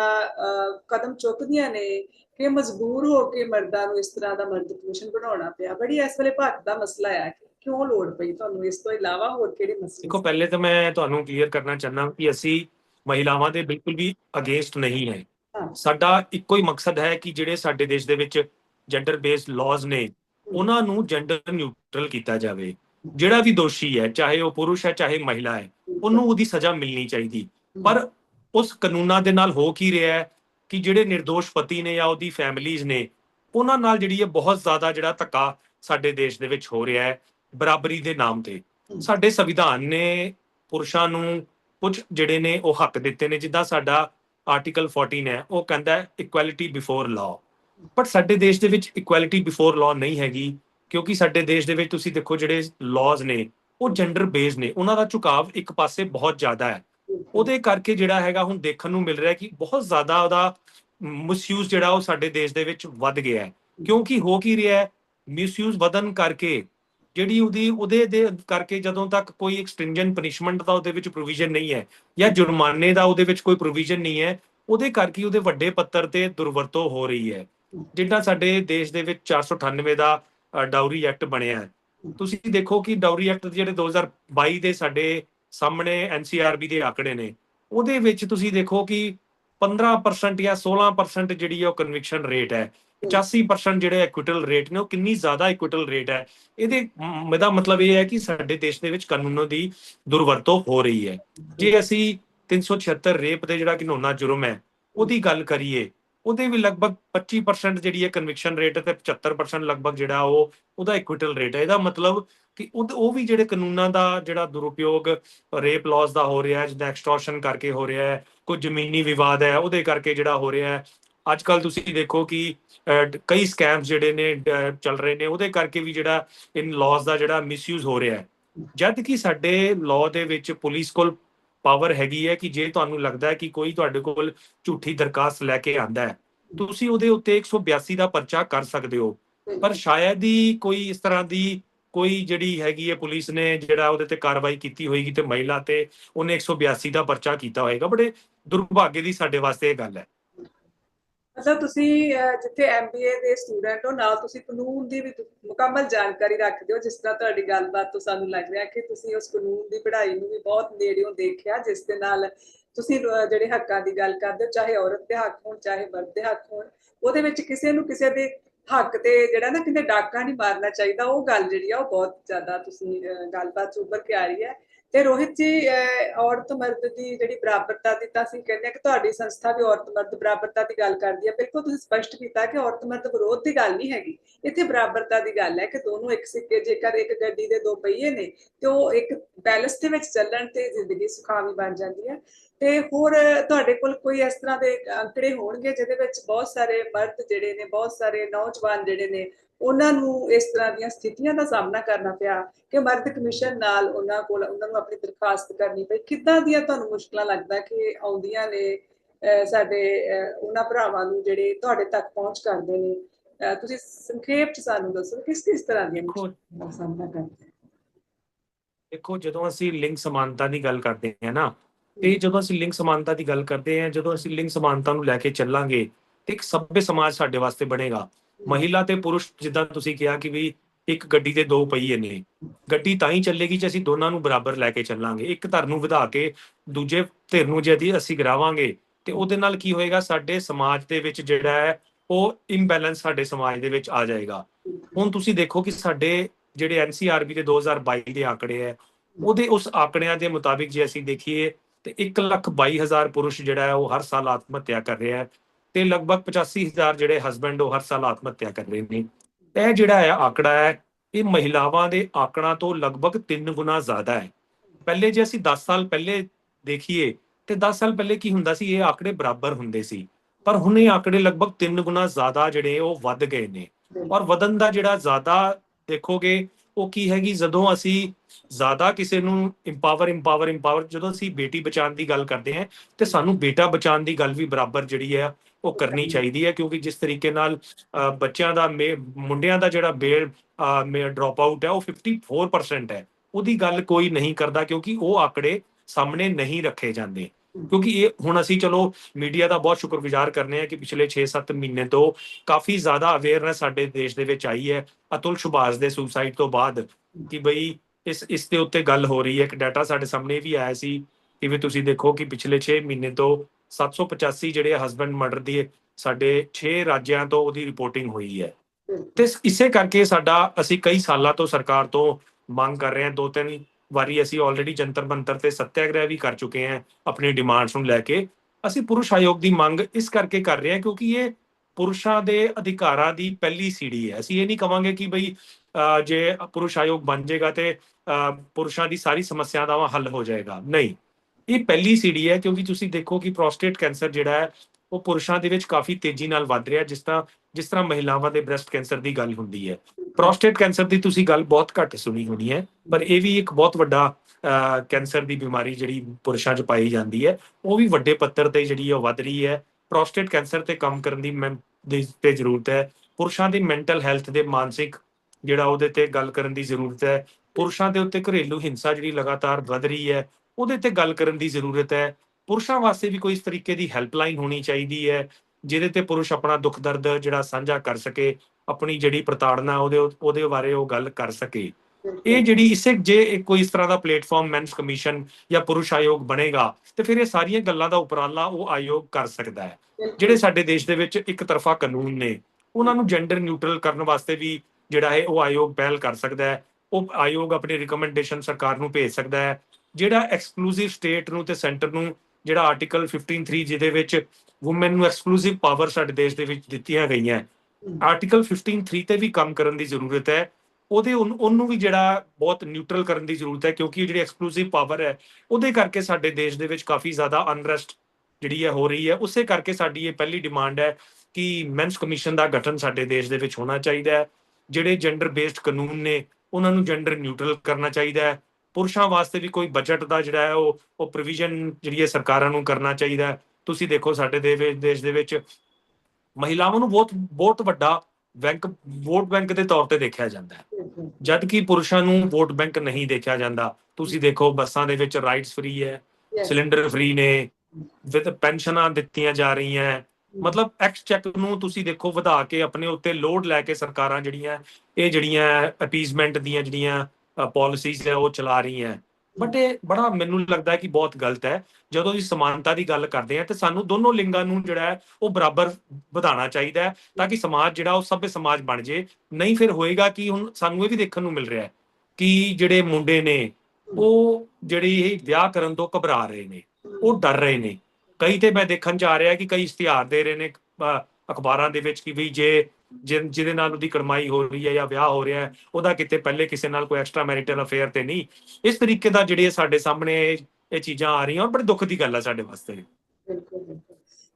ਕਦਮ ਚੁੱਕਦੀਆਂ ਨੇ ਕਿ ਮਜਬੂਰ ਹੋ ਕੇ ਮਰਦਾਂ ਨੂੰ ਇਸ ਤਰ੍ਹਾਂ ਦਾ ਮਰਦ ਕਮਿਸ਼ਨ ਬਣਾਉਣਾ ਪਿਆ? ਬੜੀ ਇਸ ਵੇਲੇ ਭਾਰਤ ਦਾ ਮਸਲਾ ਕਿ ਕਿਉਂ ਲੋੜ ਪਈ ਤੁਹਾਨੂੰ? ਇਸ ਤੋਂ ਇਲਾਵਾ ਹੋਰ ਕਿਹੜੇ ਮਸਲੇ? ਦੇਖੋ ਪਹਿਲੇ ਤਾਂ ਮੈਂ ਤੁਹਾਨੂੰ ਕਲੀਅਰ ਕਰਨਾ ਚਾਹੁੰਦਾ ਕਿ ਅਸੀਂ ਮਹਿਲਾਵਾਂ ਦੇ ਬਿਲਕੁਲ ਵੀ ਅਗੇਂਸਟ ਨਹੀਂ ਹਾਂ। ਸਾਡਾ ਇੱਕੋ ਹੀ ਮਕਸਦ ਹੈ ਕਿ ਜਿਹੜੇ ਸਾਡੇ ਦੇਸ਼ ਦੇ ਵਿੱਚ ਜੈਂਡਰ ਬੇਸਡ ਲਾਜ਼ ਨੇ ਉਹਨਾਂ ਨੂੰ ਜੈਂਡਰ ਨਿਊਟਰਲ ਕੀਤਾ ਜਾਵੇ। ਜਿਹੜਾ ਵੀ ਦੋਸ਼ੀ ਹੈ, ਚਾਹੇ ਉਹ ਪੁਰਸ਼ ਹੈ, ਚਾਹੇ ਮਹਿਲਾ ਹੈ, ਉਹਨੂੰ ਉਹਦੀ ਸਜ਼ਾ ਮਿਲਣੀ ਚਾਹੀਦੀ। ਪਰ ਉਸ ਕਾਨੂੰਨਾਂ ਦੇ ਨਾਲ ਹੋ ਕੀ ਰਿਹਾ ਹੈ ਕਿ ਜਿਹੜੇ નિર્ਦੋਸ਼ ਪਤੀ ਨੇ ਜਾਂ ਉਹਦੀ ਫੈਮਿਲੀਜ਼ ਨੇ, ਉਹਨਾਂ ਨਾਲ ਜਿਹੜੀ ਹੈ ਬਹੁਤ ਜ਼ਿਆਦਾ ਜਿਹੜਾ ਧੱਕਾ ਸਾਡੇ ਦੇਸ਼ ਦੇ ਵਿੱਚ ਹੋ ਰਿਹਾ ਹੈ ਬਰਾਬਰੀ ਦੇ ਨਾਮ ਤੇ। ਸਾਡੇ ਸੰਵਿਧਾਨ ਨੇ ਪੁਰਸ਼ਾਂ ਨੂੰ ਕੁਝ ਜਿਹੜੇ ਨੇ ਉਹ ਹੱਕ ਦਿੱਤੇ ਨੇ, ਜਿੱਦਾਂ ਸਾਡਾ ਆਰਟੀਕਲ 14 ਹੈ, ਉਹ ਕਹਿੰਦਾ ਹੈ ਇਕੁਐਲਿਟੀ ਬਿਫੋਰ ਲਾਅ ਪਰ ਸਾਡੇ ਦੇਸ਼ ਦੇ ਵਿੱਚ ਇਕੁਐਲਿਟੀ ਬਿਫੋਰ ਲਾਅ ਨਹੀਂ ਹੈਗੀ, ਕਿਉਂਕਿ ਸਾਡੇ ਦੇਸ਼ ਦੇ ਵਿੱਚ ਤੁਸੀਂ ਦੇਖੋ ਜਿਹੜੇ ਲਾਜ਼ ਨੇ, ਉਹ ਜੈਂਡਰ ਬੇਸਡ ਨੇ। ਉਹਨਾਂ ਦਾ ਝੁਕਾਵ ਇੱਕ ਪਾਸੇ ਬਹੁਤ ਜ਼ਿਆਦਾ ਹੈ। ਉਹਦੇ ਕਰਕੇ ਜਿਹੜਾ ਹੈਗਾ ਹੁਣ ਦੇਖਣ ਨੂੰ ਮਿਲ ਰਿਹਾ ਕਿ ਬਹੁਤ ਜ਼ਿਆਦਾ ਉਹਦਾ ਮਿਸਯੂਜ਼ ਜਿਹੜਾ ਉਹ ਸਾਡੇ ਦੇਸ਼ ਦੇ ਵਿੱਚ ਵੱਧ ਗਿਆ ਹੈ। ਕਿਉਂਕਿ ਹੋ ਕੀ ਰਿਹਾ ਹੈ? ਮਿਸਯੂਜ਼ ਵਧਨ ਕਰਕੇ, ਜਿਹੜੀ ਉਹਦੀ, ਉਹਦੇ ਦੇ ਕਰਕੇ ਜਦੋਂ ਤੱਕ ਕੋਈ ਇੱਕ ਸਟ੍ਰਿੰਜੈਂਟ ਪਨਿਸ਼ਮੈਂਟ ਦਾ ਉਹਦੇ ਵਿੱਚ ਪ੍ਰੋਵੀਜ਼ਨ ਨਹੀਂ ਹੈ, ਜਾਂ ਜੁਰਮਾਨੇ ਦਾ ਉਹਦੇ ਵਿੱਚ ਕੋਈ ਪ੍ਰੋਵੀਜ਼ਨ ਨਹੀਂ ਹੈ, ਉਹਦੇ ਕਰਕੇ ਉਹਦੇ ਵੱਡੇ ਪੱਤਰ ਤੇ ਦੁਰਵਰਤੋਂ ਹੋ ਰਹੀ ਹੈ। ਜਿੱਦਾਂ ਸਾਡੇ ਦੇਸ਼ ਦੇ ਵਿੱਚ 498 ਦਾ ਡਾਊਰੀ ਐਕਟ ਬਣਿਆ ਹੈ। ਤੁਸੀਂ ਦੇਖੋ ਕਿ ਡਾਊਰੀ ਐਕਟ ਜਿਹੜੇ 2022 ਦੇ ਸਾਡੇ ਸਾਹਮਣੇ ਐਨਸੀਆਰਬੀ ਦੇ ਆંકੜੇ ਨੇ, ਉਹਦੇ ਵਿੱਚ ਤੁਸੀਂ ਦੇਖੋ ਕਿ 15% ਜਾਂ 16% ਜਿਹੜੀ ਹੈ ਉਹ ਕਨਵਿਕਸ਼ਨ ਰੇਟ ਹੈ। 85% ਜਿਹੜੇ ਐਕੁਇਟਲ ਰੇਟ ਨੇ, ਉਹ ਕਿੰਨੀ ਜ਼ਿਆਦਾ ਐਕੁਇਟਲ ਰੇਟ ਹੈ। ਇਹਦੇ ਇਹਦਾ ਮਤਲਬ ਇਹ ਹੈ ਕਿ ਸਾਡੇ ਦੇਸ਼ ਦੇ ਵਿੱਚ ਕਾਨੂੰਨਾਂ ਦੀ ਦੁਰਵਰਤੋਂ ਹੋ ਰਹੀ ਹੈ। ਜੇ ਅਸੀਂ 376 ਰੇਪ ਦੇ ਜਿਹੜਾ ਘਿਨੌਨਾ ਜੁਰਮ ਹੈ, ਉਹਦੀ ਗੱਲ ਕਰੀਏ ਉਹਦੇ ਵੀ ਲਗਭਗ 25% ਜਿਹੜੀ ਹੈ ਕਨਵਿਕਸ਼ਨ ਰੇਟ ਤੇ 75% ਲਗਭਗ ਜਿਹੜਾ ਉਹ ਉਹਦਾ ਇਕੁਇਟਲ ਰੇਟ ਹੈ। ਇਹਦਾ ਮਤਲਬ ਕਿ ਉਹ ਵੀ ਜਿਹੜੇ ਕਾਨੂੰਨਾਂ ਦਾ ਜਿਹੜਾ ਦੁਰਉਪਯੋਗ ਰੇਪ ਲਾਜ਼ ਦਾ ਹੋ ਰਿਹਾ ਹੈ, ਜਿੱਦਾਂ ਐਕਸਟੋਰਸ਼ਨ ਕਰਕੇ ਹੋ ਰਿਹਾ ਹੈ, ਕੋਈ ਜ਼ਮੀਨੀ ਵਿਵਾਦ ਹੈ, ਉਹਦੇ ਕਰਕੇ ਜਿਹੜਾ ਹੋ ਰਿਹਾ ਹੈ। ਅੱਜ ਕੱਲ ਤੁਸੀਂ ਦੇਖੋ ਕਿ ਕਈ ਸਕੈਮਸ ਜਿਹੜੇ ਨੇ ਚੱਲ ਰਹੇ ਨੇ, ਉਹਦੇ ਕਰਕੇ ਵੀ ਜਿਹੜਾ ਇਨ ਲਾਜ਼ ਦਾ ਜਿਹੜਾ ਮਿਸਯੂਜ਼ ਹੋ ਰਿਹਾ ਹੈ। ਜਦ ਕਿ ਸਾਡੇ ਲਾਅ ਦੇ ਵਿੱਚ ਪੁਲਿਸ ਕੋਲ ਪਾਵਰ ਹੈਗੀ ਹੈ ਕਿ ਜੇ ਤੁਹਾਨੂੰ ਲੱਗਦਾ ਹੈ ਕਿ ਕੋਈ ਤੁਹਾਡੇ ਕੋਲ ਝੂਠੀ ਦਰਖਾਸਤ ਲੈ ਕੇ ਆਂਦਾ ਹੈ ਤੁਸੀਂ ਉਹਦੇ ਉੱਤੇ 182 ਦਾ ਪਰਚਾ ਕਰ ਸਕਦੇ ਹੋ। ਪਰ ਸ਼ਾਇਦ ਹੀ ਕੋਈ ਇਸ ਤਰ੍ਹਾਂ ਦੀ ਕੋਈ ਜਿਹੜੀ ਹੈਗੀ ਹੈ ਪੁਲਿਸ ਨੇ ਜਿਹੜਾ ਉਹਦੇ ਤੇ ਕਾਰਵਾਈ ਕੀਤੀ ਹੋਏਗੀ ਤੇ ਮਹਿਲਾ ਤੇ ਉਹਨੇ 182 ਦਾ ਪਰਚਾ ਕੀਤਾ ਹੋਏਗਾ ਬੜੇ ਦੁਰਭਾਗੇ ਦੀ ਸਾਡੇ ਵਾਸਤੇ ਇਹ ਗੱਲ ਹੈ। ਮਤਲਬ ਤੁਸੀਂ ਜਿੱਥੇ ਐਮਬੀਏ ਦੇ ਸਟੂਡੈਂਟ ਹੋ, ਨਾਲ ਤੁਸੀਂ ਕਾਨੂੰਨ ਦੀ ਵੀ ਮੁਕੰਮਲ ਜਾਣਕਾਰੀ ਰੱਖਦੇ ਹੋ, ਜਿਸ ਤਰ੍ਹਾਂ ਤੁਹਾਡੀ ਗੱਲਬਾਤ ਤੋਂ ਸਾਨੂੰ ਲੱਗ ਰਿਹਾ ਕਿ ਤੁਸੀਂ ਉਸ ਕਾਨੂੰਨ ਦੀ ਪੜ੍ਹਾਈ ਨੂੰ ਵੀ ਬਹੁਤ ਨੇੜਿਓਂ ਦੇਖਿਆ, ਜਿਸ ਦੇ ਨਾਲ ਤੁਸੀਂ ਜਿਹੜੇ ਹੱਕਾਂ ਦੀ ਗੱਲ ਕਰਦੇ ਹੋ, ਚਾਹੇ ਔਰਤ ਦੇ ਹੱਕ ਹੋਣ, ਚਾਹੇ ਮਰਦ ਦੇ ਹੱਕ ਹੋਣ, ਉਹਦੇ ਵਿੱਚ ਕਿਸੇ ਨੂੰ ਕਿਸੇ ਦੇ ਹੱਕ ਤੇ ਜਿਹੜਾ ਨਾ ਕਿਤੇ ਡਾਕਾ ਨਹੀਂ ਮਾਰਨਾ ਚਾਹੀਦਾ, ਉਹ ਗੱਲ ਜਿਹੜੀ ਆ, ਉਹ ਬਹੁਤ ਜ਼ਿਆਦਾ ਤੁਸੀਂ ਗੱਲਬਾਤ 'ਚ ਉੱਭਰ ਕੇ ਆ ਰਹੀ ਹੈ। ਤੇ ਰੋਹਿਤ ਜੀ ਔਰਤ ਮਰਦ ਦੀ ਜਿਹੜੀ ਬਰਾਬਰਤਾ ਦੀ ਤਾਂ ਅਸੀਂ ਕਹਿੰਦੇ ਕਿ ਤੁਹਾਡੀ ਸੰਸਥਾ ਵੀ ਔਰਤ ਮਰਦ ਬਰਾਬਰਤਾ ਦੀ ਗੱਲ ਕਰਦੀ ਹੈ। ਬਿਲਕੁਲ ਤੁਸੀਂ ਸਪਸ਼ਟ ਕੀਤਾ ਕਿ ਔਰਤ ਮਰਦ ਵਿਰੋਧ ਦੀ ਗੱਲ ਨਹੀਂ ਹੈਗੀ। ਇੱਥੇ ਬਰਾਬਰਤਾ ਦੀ ਗੱਲ ਹੈ ਕਿ ਦੋਨੋਂ ਇੱਕ ਸਿੱਕੇ ਜੇਕਰ ਇੱਕ ਗੱਡੀ ਦੇ ਦੋ ਪਹੀਏ ਨੇ ਤੇ ਉਹ ਇੱਕ ਬੈਲੈਂਸ ਦੇ ਵਿੱਚ ਚੱਲਣ ਤੇ ਜ਼ਿੰਦਗੀ ਸੁਖਾਵੀ ਬਣ ਜਾਂਦੀ ਹੈ। ਤੇ ਹੋਰ ਤੁਹਾਡੇ ਕੋਲ ਕੋਈ ਇਸ ਤਰ੍ਹਾਂ ਦੇ ਅੰਕੜੇ ਹੋਣਗੇ ਜਿਹਦੇ ਵਿੱਚ ਬਹੁਤ ਸਾਰੇ ਮਰਦ ਜਿਹੜੇ ਨੇ, ਬਹੁਤ ਸਾਰੇ ਨੌਜਵਾਨ ਜਿਹੜੇ ਨੇ ਉਹਨਾਂ ਨੂੰ ਇਸ ਤਰ੍ਹਾਂ ਦੀਆਂ ਸਥਿਤੀਆਂ ਦਾ ਸਾਹਮਣਾ ਕਰਨਾ ਪਿਆ ਕਿ ਮਰਦ ਕਮਿਸ਼ਨ ਨਾਲ ਉਹਨਾਂ ਕੋਲ ਉਹਨਾਂ ਨੂੰ ਆਪਣੀ ਦਰਖਾਸਤ ਕਰਨੀ ਪਈ। ਕਿੱਦਾਂ ਦੀਆਂ ਤੁਹਾਨੂੰ ਮੁਸ਼ਕਲਾਂ ਲੱਗਦਾ ਕਿ ਆਉਂਦੀਆਂ ਨੇ ਸਾਡੇ ਉਹਨਾਂ ਭਰਾਵਾਂ ਨੂੰ ਜਿਹੜੇ ਤੁਹਾਡੇ ਤੱਕ ਪਹੁੰਚ ਕਰਦੇ ਨੇ? ਤੁਸੀਂ ਸੰਖੇਪ ਚ ਸਾਨੂੰ ਦੱਸੋ ਕਿਸ ਕਿਸ ਤਰ੍ਹਾਂ ਦੀਆਂ ਮੁਸ਼ਕਲਾਂ ਦਾ ਸਾਹਮਣਾ ਕਰਦੇ? ਦੇਖੋ ਜਦੋਂ ਅਸੀਂ ਲਿੰਗ ਸਮਾਨਤਾ ਦੀ ਗੱਲ ਕਰਦੇ ਹਾਂ ਨਾ ਤੇ ਜਦੋਂ ਅਸੀਂ ਲਿੰਗ ਸਮਾਨਤਾ ਦੀ ਗੱਲ ਕਰਦੇ ਹਾਂ ਜਦੋਂ ਅਸੀਂ ਲਿੰਗ ਸਮਾਨਤਾ ਨੂੰ ਲੈ ਕੇ ਚੱਲਾਂਗੇ ਤੇ ਇੱਕ ਸੱਭਿਅ ਸਮਾਜ ਸਾਡੇ ਵਾਸਤੇ ਬਣੇਗਾ। ਮਹਿਲਾ ਤੇ ਪੁਰਸ਼ ਜਿੱਦਾਂ ਤੁਸੀਂ ਕਿਹਾ ਕਿ ਵੀ ਇੱਕ ਗੱਡੀ ਦੇ ਦੋ ਪਹੀਏ ਨੇ। ਗੱਡੀ ਤਾਂ ਹੀ ਚੱਲੇਗੀ ਜੇ ਅਸੀਂ ਦੋਨਾਂ ਨੂੰ ਬਰਾਬਰ ਲੈ ਕੇ ਚੱਲਾਂਗੇ। ਇੱਕ ਧਰ ਨੂੰ ਵਧਾ ਕੇ ਦੂਜੇ ਧਿਰ ਨੂੰ ਜੇ ਅਸੀਂ- ਅਸੀਂ ਗਿਰਾਵਾਂਗੇ, ਤੇ ਉਹਦੇ ਨਾਲ ਕੀ ਹੋਏਗਾ? ਸਾਡੇ ਸਮਾਜ ਦੇ ਵਿੱਚ ਜਿਹੜਾ ਹੈ, ਉਹ ਇੰਬੈਲੈਂਸ ਸਾਡੇ ਸਮਾਜ ਦੇ ਵਿੱਚ ਆ ਜਾਏਗਾ। ਹੁਣ ਤੁਸੀਂ ਦੇਖੋ ਕਿ ਸਾਡੇ ਜਿਹੜੇ ਐਨਸੀਆਰਬੀ ਦੇ 2022 ਦੇ ਆંકੜੇ ਹੈ, ਉਹਦੇ ਉਸ ਆંકੜਿਆਂ ਦੇ ਮੁਤਾਬਿਕ ਜੇ ਅਸੀਂ ਦੇਖੀਏ, ਤੇ 1 ਲੱਖ 22 ਹਜ਼ਾਰ ਪੁਰਸ਼ ਜਿਹੜਾ ਹੈ, ਉਹ ਹਰ ਸਾਲ ਆਤਮ ਹੱਤਿਆ ਕਰ ਰਿਹਾ ਹੈ। ਤੇ ਲਗਭਗ 85000 ਜਿਹੜੇ ਹਸਬੰਡ ਉਹ ਹਰ ਸਾਲ ਆਤਮ ਹੱਤਿਆ ਕਰ ਰਹੇ ਨੇ। ਇਹ ਜਿਹੜਾ ਆ ਆંકੜਾ ਹੈ, ਇਹ ਮਹਿਲਾਵਾਂ ਦੇ ਆਕੜਾਂ ਤੋਂ ਲਗਭਗ 3 ਗੁਣਾ ਜ਼ਿਆਦਾ ਹੈ। ਪਹਿਲੇ ਜੇ ਅਸੀਂ 10 ਸਾਲ ਪਹਿਲੇ ਦੇਖੀਏ, ਤੇ 10 ਸਾਲ ਪਹਿਲੇ ਕੀ ਹੁੰਦਾ ਸੀ, ਇਹ ਆਕੜੇ ਬਰਾਬਰ ਹੁੰਦੇ ਸੀ। ਪਰ ਹੁਣ ਇਹ ਆਕੜੇ ਲਗਭਗ 3 ਗੁਣਾ ਜ਼ਿਆਦਾ ਜਿਹੜੇ ਉਹ ਵੱਧ ਗਏ ਨੇ। ਔਰ ਵਧਨ ਦਾ ਜਿਹੜਾ ਜ਼ਿਆਦਾ ਦੇਖੋਗੇ ਉਹ ਕੀ ਹੈਗੀ? ਜਦੋਂ ਅਸੀਂ ਜ਼ਿਆਦਾ ਕਿਸੇ ਨੂੰ ਇੰਪਾਵਰ ਇੰਪਾਵਰ ਇੰਪਾਵਰ ਜਦੋਂ ਅਸੀਂ ਬੇਟੀ ਬਚਾਉਣ ਦੀ ਗੱਲ ਕਰਦੇ ਹਾਂ ਤੇ ਸਾਨੂੰ ਬੇਟਾ ਬਚਾਉਣ ਦੀ ਗੱਲ ਵੀ ਬਰਾਬਰ ਜਿਹੜੀ ਹੈ ਉਹ ਕਰਨੀ ਚਾਹੀਦੀ ਹੈ ਕਿਉਂਕਿ ਜਿਸ ਤਰੀਕੇ ਨਾਲ ਬੱਚਿਆਂ ਦਾ ਮੁੰਡਿਆਂ ਦਾ ਜਿਹੜਾ ਬੇਲ ਡ੍ਰੌਪ ਆਊਟ ਹੈ ਉਹ 54% ਹੈ। ਉਹਦੀ ਗੱਲ ਕੋਈ ਨਹੀਂ ਕਰਦਾ ਕਿਉਂਕਿ ਉਹ ਆંકੜੇ ਸਾਹਮਣੇ ਨਹੀਂ ਰੱਖੇ ਜਾਂਦੇ। ਕਿਉਂਕਿ ਇਹ ਹੁਣ ਅਸੀਂ ਚਲੋ ਮੀਡੀਆ ਦਾ ਬਹੁਤ ਸ਼ੁਕਰਗੁਜ਼ਾਰ ਕਰਨੇ ਆ ਕਿ ਪਿਛਲੇ 6-7 ਮਹੀਨੇ ਤੋਂ ਕਾਫੀ ਜ਼ਿਆਦਾ ਅਵੇਅਰਨੈਸ ਸਾਡੇ ਦੇਸ਼ ਦੇ ਵਿੱਚ ਆਈ ਹੈ। ਅਤੁਲ ਸੁਭਾਸ਼ ਦੇ ਸੁਸਾਈਡ ਤੋਂ ਬਾਅਦ ਕਿ ਬਈ ਇਸ ਇਸ ਦੇ ਉੱਤੇ ਗੱਲ ਹੋ ਰਹੀ ਹੈ। ਇੱਕ ਡਾਟਾ ਸਾਡੇ ਸਾਹਮਣੇ ਵੀ ਆਇਆ ਸੀ ਕਿ ਵੀ ਤੁਸੀਂ ਦੇਖੋ ਕਿ ਪਿਛਲੇ 6 ਮਹੀਨੇ ਤੋਂ 785 ਜਿਹੜੇ ਹਸਬੰਡ ਮਰਡਰ ਦੀ ਸਾਡੇ 6 ਰਾਜਿਆਂ ਤੋਂ ਉਹਦੀ ਰਿਪੋਰਟਿੰਗ ਹੋਈ ਹੈ। ਤੇ ਇਸੇ ਕਰਕੇ ਸਾਡਾ ਅਸੀਂ ਕਈ ਸਾਲਾਂ ਤੋਂ ਸਰਕਾਰ ਤੋਂ ਮੰਗ ਕਰ ਰਹੇ ਹਾਂ। ਦੋ ਤਿੰਨ ਵਾਰੀ ਅਸੀਂ ਆਲਰੇਡੀ ਜੰਤਰ ਮੰਤਰ ਤੇ ਸੱਤਿਆਗ੍ਰਹਿ ਵੀ ਕਰ ਚੁੱਕੇ ਹਾਂ ਆਪਣੀ ਡਿਮਾਂਡਸ ਨੂੰ ਲੈ ਕੇ। ਅਸੀਂ ਪੁਰਸ਼ ਆਯੋਗ ਦੀ ਮੰਗ ਇਸ ਕਰਕੇ ਕਰ ਰਹੇ ਹਾਂ ਕਿਉਂਕਿ ਇਹ ਪੁਰਸ਼ਾਂ ਦੇ ਅਧਿਕਾਰਾਂ ਦੀ ਪਹਿਲੀ ਸੀੜੀ ਹੈ। ਅਸੀਂ ਇਹ ਨਹੀਂ ਕਵਾਂਗੇ ਕਿ ਬਈ ਅਹ, ਜੇ ਪੁਰਸ਼ ਆਯੋਗ ਬਣ ਜਾਏਗਾ ਤੇ ਪੁਰਸ਼ਾਂ ਦੀ ਸਾਰੀ ਸਮੱਸਿਆ ਦਾ ਹੱਲ ਹੋ ਜਾਏਗਾ। ਨਹੀਂ ਇਹ ਪਹਿਲੀ ਸੀੜੀ ਹੈ ਕਿਉਂਕਿ ਤੁਸੀਂ ਦੇਖੋ ਕਿ ਪ੍ਰੋਸਟੇਟ ਕੈਂਸਰ ਜਿਹੜਾ ਹੈ ਉਹ ਪੁਰਸ਼ਾਂ ਦੇ ਵਿੱਚ ਕਾਫੀ ਤੇਜ਼ੀ ਨਾਲ ਵੱਧ ਰਿਹਾ, ਜਿਸ ਤਰ੍ਹਾਂ ਜਿਸ ਤਰ੍ਹਾਂ ਮਹਿਲਾਵਾਂ ਦੇ ਬ੍ਰੈਸਟ ਕੈਂਸਰ ਦੀ ਗੱਲ ਹੁੰਦੀ ਹੈ। ਪ੍ਰੋਸਟੇਟ ਕੈਂਸਰ ਦੀ ਤੁਸੀਂ ਗੱਲ ਬਹੁਤ ਘੱਟ ਸੁਣੀ ਹੋਣੀ ਹੈ, ਪਰ ਇਹ ਵੀ ਇੱਕ ਬਹੁਤ ਵੱਡਾ ਕੈਂਸਰ ਦੀ ਬਿਮਾਰੀ ਜਿਹੜੀ ਪੁਰਸ਼ਾਂ 'ਚ ਪਾਈ ਜਾਂਦੀ ਹੈ। ਉਹ ਵੀ ਵੱਡੇ ਪੱਧਰ ਤੇ ਜਿਹੜੀ ਉਹ ਵੱਧ ਰਹੀ ਹੈ। ਪ੍ਰੋਸਟੇਟ ਕੈਂਸਰ ਤੇ ਕੰਮ ਕਰਨ ਦੀ ਮੈਂ ਤੇ ਜ਼ਰੂਰਤ ਹੈ। ਪੁਰਸ਼ਾਂ ਦੀ ਮੈਂਟਲ ਹੈਲਥ ਦੇ ਮਾਨਸਿਕ ਜਿਹੜਾ ਉਹਦੇ ਤੇ ਗੱਲ ਕਰਨ ਦੀ ਜ਼ਰੂਰਤ ਹੈ। ਪੁਰਸ਼ਾਂ ਦੇ ਉੱਤੇ ਘਰੇਲੂ ਹਿੰਸਾ ਜਿਹੜੀ ਲਗਾਤਾਰ ਵੱਧ ਰਹੀ ਹੈ, ਉਹਦੇ ਤੇ ਗੱਲ ਕਰਨ ਦੀ ਜ਼ਰੂਰਤ ਹੈ। ਪੁਰਸ਼ਾਂ ਵਾਸਤੇ ਵੀ ਕੋਈ ਇਸ ਤਰੀਕੇ ਦੀ ਹੈਲਪਲਾਈਨ ਹੋਣੀ ਚਾਹੀਦੀ ਹੈ ਜਿਹਦੇ ਤੇ ਪੁਰਸ਼ ਆਪਣਾ ਦੁੱਖ ਦਰਦ ਜਿਹੜਾ ਸਾਂਝਾ ਕਰ ਸਕੇ ਆਪਣੀ ਜਿਹੜੀ ਪ੍ਰਤਾੜਨਾ ਉਹਦੇ ਉਹਦੇ ਬਾਰੇ ਉਹ ਗੱਲ ਕਰ ਸਕੇ। ਇਹ ਜਿਹੜੀ ਇਸੇ ਜੇ ਕੋਈ ਇਸ ਤਰ੍ਹਾਂ ਦਾ ਪਲੇਟਫਾਰਮ ਮੈਨਸ ਕਮਿਸ਼ਨ ਜਾਂ ਪੁਰਸ਼ ਆਯੋਗ ਬਣੇਗਾ ਤੇ ਫਿਰ ਇਹ ਸਾਰੀਆਂ ਗੱਲਾਂ ਦਾ ਉਪਰਾਲਾ ਉਹ ਆਯੋਗ ਕਰ ਸਕਦਾ ਹੈ। ਜਿਹੜੇ ਸਾਡੇ ਦੇਸ਼ ਦੇ ਵਿੱਚ ਇੱਕ ਤਰਫਾ ਕਾਨੂੰਨ ਨੇ ਉਹਨਾਂ ਨੂੰ ਜੈਂਡਰ ਨਿਊਟਰਲ ਕਰਨ ਵਾਸਤੇ ਵੀ ਜਿਹੜਾ ਹੈ ਉਹ ਆਯੋਗ ਪਹਿਲ ਕਰ ਸਕਦਾ ਹੈ। ਉਹ ਆਯੋਗ ਆਪਣੀ ਰਿਕਮੈਂਡੇਸ਼ਨ ਸਰਕਾਰ ਨੂੰ ਭੇਜ ਸਕਦਾ ਹੈ। ਜਿਹੜਾ ਐਕਸਕਲੂਸਿਵ ਸਟੇਟ ਨੂੰ ਤੇ ਸੈਂਟਰ ਨੂੰ ਜਿਹੜਾ ਆਰਟੀਕਲ 153 ਜਿਹਦੇ ਵਿੱਚ ਔਮਨ ਨੂੰ ਐਕਸਕਲੂਸਿਵ ਪਾਵਰ ਸਾਡੇ ਦੇਸ਼ ਦੇ ਵਿੱਚ ਦਿੱਤੀਆਂ ਗਈਆਂ ਆਰਟੀਕਲ 153 ਤੇ ਵੀ ਕੰਮ ਕਰਨ ਦੀ ਜ਼ਰੂਰਤ ਹੈ। ਉਹਦੇ ਉਹਨ- ਵੀ ਜਿਹੜਾ ਬਹੁਤ ਨਿਊਟਰਲ ਕਰਨ ਦੀ ਜ਼ਰੂਰਤ ਹੈ ਕਿਉਂਕਿ ਜਿਹੜੀ ਐਕਸਕਲੂਸਿਵ ਪਾਵਰ ਹੈ ਉਹਦੇ ਕਰਕੇ ਸਾਡੇ ਦੇਸ਼ ਦੇ ਵਿੱਚ ਕਾਫੀ ਜ਼ਿਆਦਾ ਅਨਰੈਸਟ ਜਿਹੜੀ ਹੈ ਹੋ ਰਹੀ ਹੈ। ਉਸੇ ਕਰਕੇ ਸਾਡੀ ਇਹ ਪਹਿਲੀ ਡਿਮਾਂਡ ਹੈ ਕਿ ਮੈਨਸ ਕਮਿਸ਼ਨ ਦਾ ਗਠਨ ਸਾਡੇ ਦੇਸ਼ ਦੇ ਵਿੱਚ ਹੋਣਾ ਚਾਹੀਦਾ ਹੈ। ਜਿਹੜੇ ਜੈਂਡਰ ਬੇਸਡ ਕਾਨੂੰਨ ਨੇ ਉਹਨਾਂ ਨੂੰ ਜੈਂਡਰ ਨਿਊਟਰਲ ਕਰਨਾ ਚਾਹੀਦਾ ਹੈ। ਪੁਰਸ਼ਾਂ ਵਾਸਤੇ ਵੀ ਕੋਈ ਬਜਟ ਦਾ ਜਿਹੜਾ ਹੈ ਉਹ ਉਹ ਪ੍ਰੋਵੀਜ਼ਨ ਜਿਹੜੀ ਹੈ ਸਰਕਾਰਾਂ ਨੂੰ ਕਰਨਾ ਚਾਹੀਦਾ ਤੁਸੀਂ ਦੇਖੋ ਸਾਡੇ ਦੇ ਦੇਸ਼ ਦੇ ਵਿੱਚ ਮਹਿਲਾਵਾਂ ਨੂੰ ਬਹੁਤ ਬਹੁਤ ਵੱਡਾ ਬੈਂਕ ਵੋਟ ਬੈਂਕ ਦੇ ਤੌਰ ਤੇ ਦੇਖਿਆ ਜਾਂਦਾ ਹੈ। ਜਦ ਕਿ ਪੁਰਸ਼ਾਂ ਨੂੰ ਵੋਟ ਬੈਂਕ ਨਹੀਂ ਦੇਖਿਆ ਜਾਂਦਾ। ਤੁਸੀਂ ਦੇਖੋ ਬੱਸਾਂ ਦੇ ਵਿੱਚ ਰਾਈਟਸ ਫ੍ਰੀ ਹੈ. ਸਿਲੰਡਰ ਫ੍ਰੀ ਨੇ ਵਿਦ ਪੈਨਸ਼ਨਾਂ ਦਿੱਤੀਆਂ ਜਾ ਰਹੀਆਂ ਮਤਲਬ ਐਕਸ ਚੈੱਕ ਨੂੰ ਤੁਸੀਂ ਦੇਖੋ ਵਧਾ ਕੇ ਆਪਣੇ ਉੱਤੇ ਲੋਡ ਲੈ ਕੇ ਸਰਕਾਰਾਂ ਜਿਹੜੀਆਂ ਇਹ ਜਿਹੜੀਆਂ ਅਪੀਜ਼ਮੈਂਟ ਦੀਆਂ ਜਿਹੜੀਆਂ ਪਾਲਿਸੀਜ਼ ਹੈ, ਉਹ ਚਲਾ ਰਹੀਆਂ ਬਟ ਇਹ ਬੜਾ ਮੈਨੂੰ ਲੱਗਦਾ ਹੈ ਕਿ ਬਹੁਤ ਗਲਤ ਹੈ। ਜਦੋਂ ਅਸੀਂ ਸਮਾਨਤਾ ਦੀ ਗੱਲ ਕਰਦੇ ਹਾਂ, ਤੇ ਸਾਨੂੰ ਦੋਨੋਂ ਲਿੰਗਾਂ ਨੂੰ ਜਿਹੜਾ ਹੈ, ਉਹ ਬਰਾਬਰ ਵਧਾਉਣਾ ਚਾਹੀਦਾ ਹੈ, ਤਾਂ ਕਿ ਸਮਾਜ ਜਿਹੜਾ, ਉਹ ਸਭ्य ਸਮਾਜ ਬਣ ਜੇ ਨਹੀਂ ਫਿਰ ਹੋਏਗਾ ਕਿ ਹੁਣ ਸਾਨੂੰ ਇਹ ਵੀ ਦੇਖਣ ਨੂੰ ਮਿਲ ਰਿਹਾ ਹੈ ਕਿ ਜਿਹੜੇ ਮੁੰਡੇ ਨੇ, ਉਹ ਜਿਹੜੀ ਇਹ ਵਿਆਹ ਕਰਨ ਤੋਂ ਘਬਰਾ ਰਹੇ ਨੇ, ਉਹ ਡਰ ਰਹੇ ਨੇ। ਕਈ ਤੇ ਮੈਂ ਦੇਖਣ ਚ ਆ ਰਿਹਾ ਕਿ ਕਈ ਇਸ਼ਤਿਹਾਰ ਦੇ ਰਹੇ ਨੇ ਅਖਬਾਰਾਂ ਦੇ ਵਿੱਚ ਕਿ ਵੀ ਜੇ ਜਿਹਦੇ ਨਾਲ ਉਹਦੀ ਕਮਾਈ ਹੋ ਰਹੀ ਹੈ ਜਾਂ ਵਿਆਹ ਹੋ ਰਿਹਾ ਹੈ, ਉਹਦਾ ਕਿਤੇ ਪਹਿਲੇ ਕਿਸੇ ਨਾਲ ਕੋਈ ਐਕਸਟਰਾ ਮੈਰਿਟਲ ਅਫੇਅਰ ਤੇ ਨਹੀਂ। ਇਸ ਤਰੀਕੇ ਦਾ ਜਿਹੜੇ ਸਾਡੇ ਸਾਹਮਣੇ ਇਹ- ਚੀਜ਼ਾਂ ਆ ਰਹੀਆਂ, ਔਰ ਬੜੇ ਦੁੱਖ ਦੀ ਗੱਲ ਹੈ ਸਾਡੇ ਵਾਸਤੇ। ਬਿਲਕੁਲ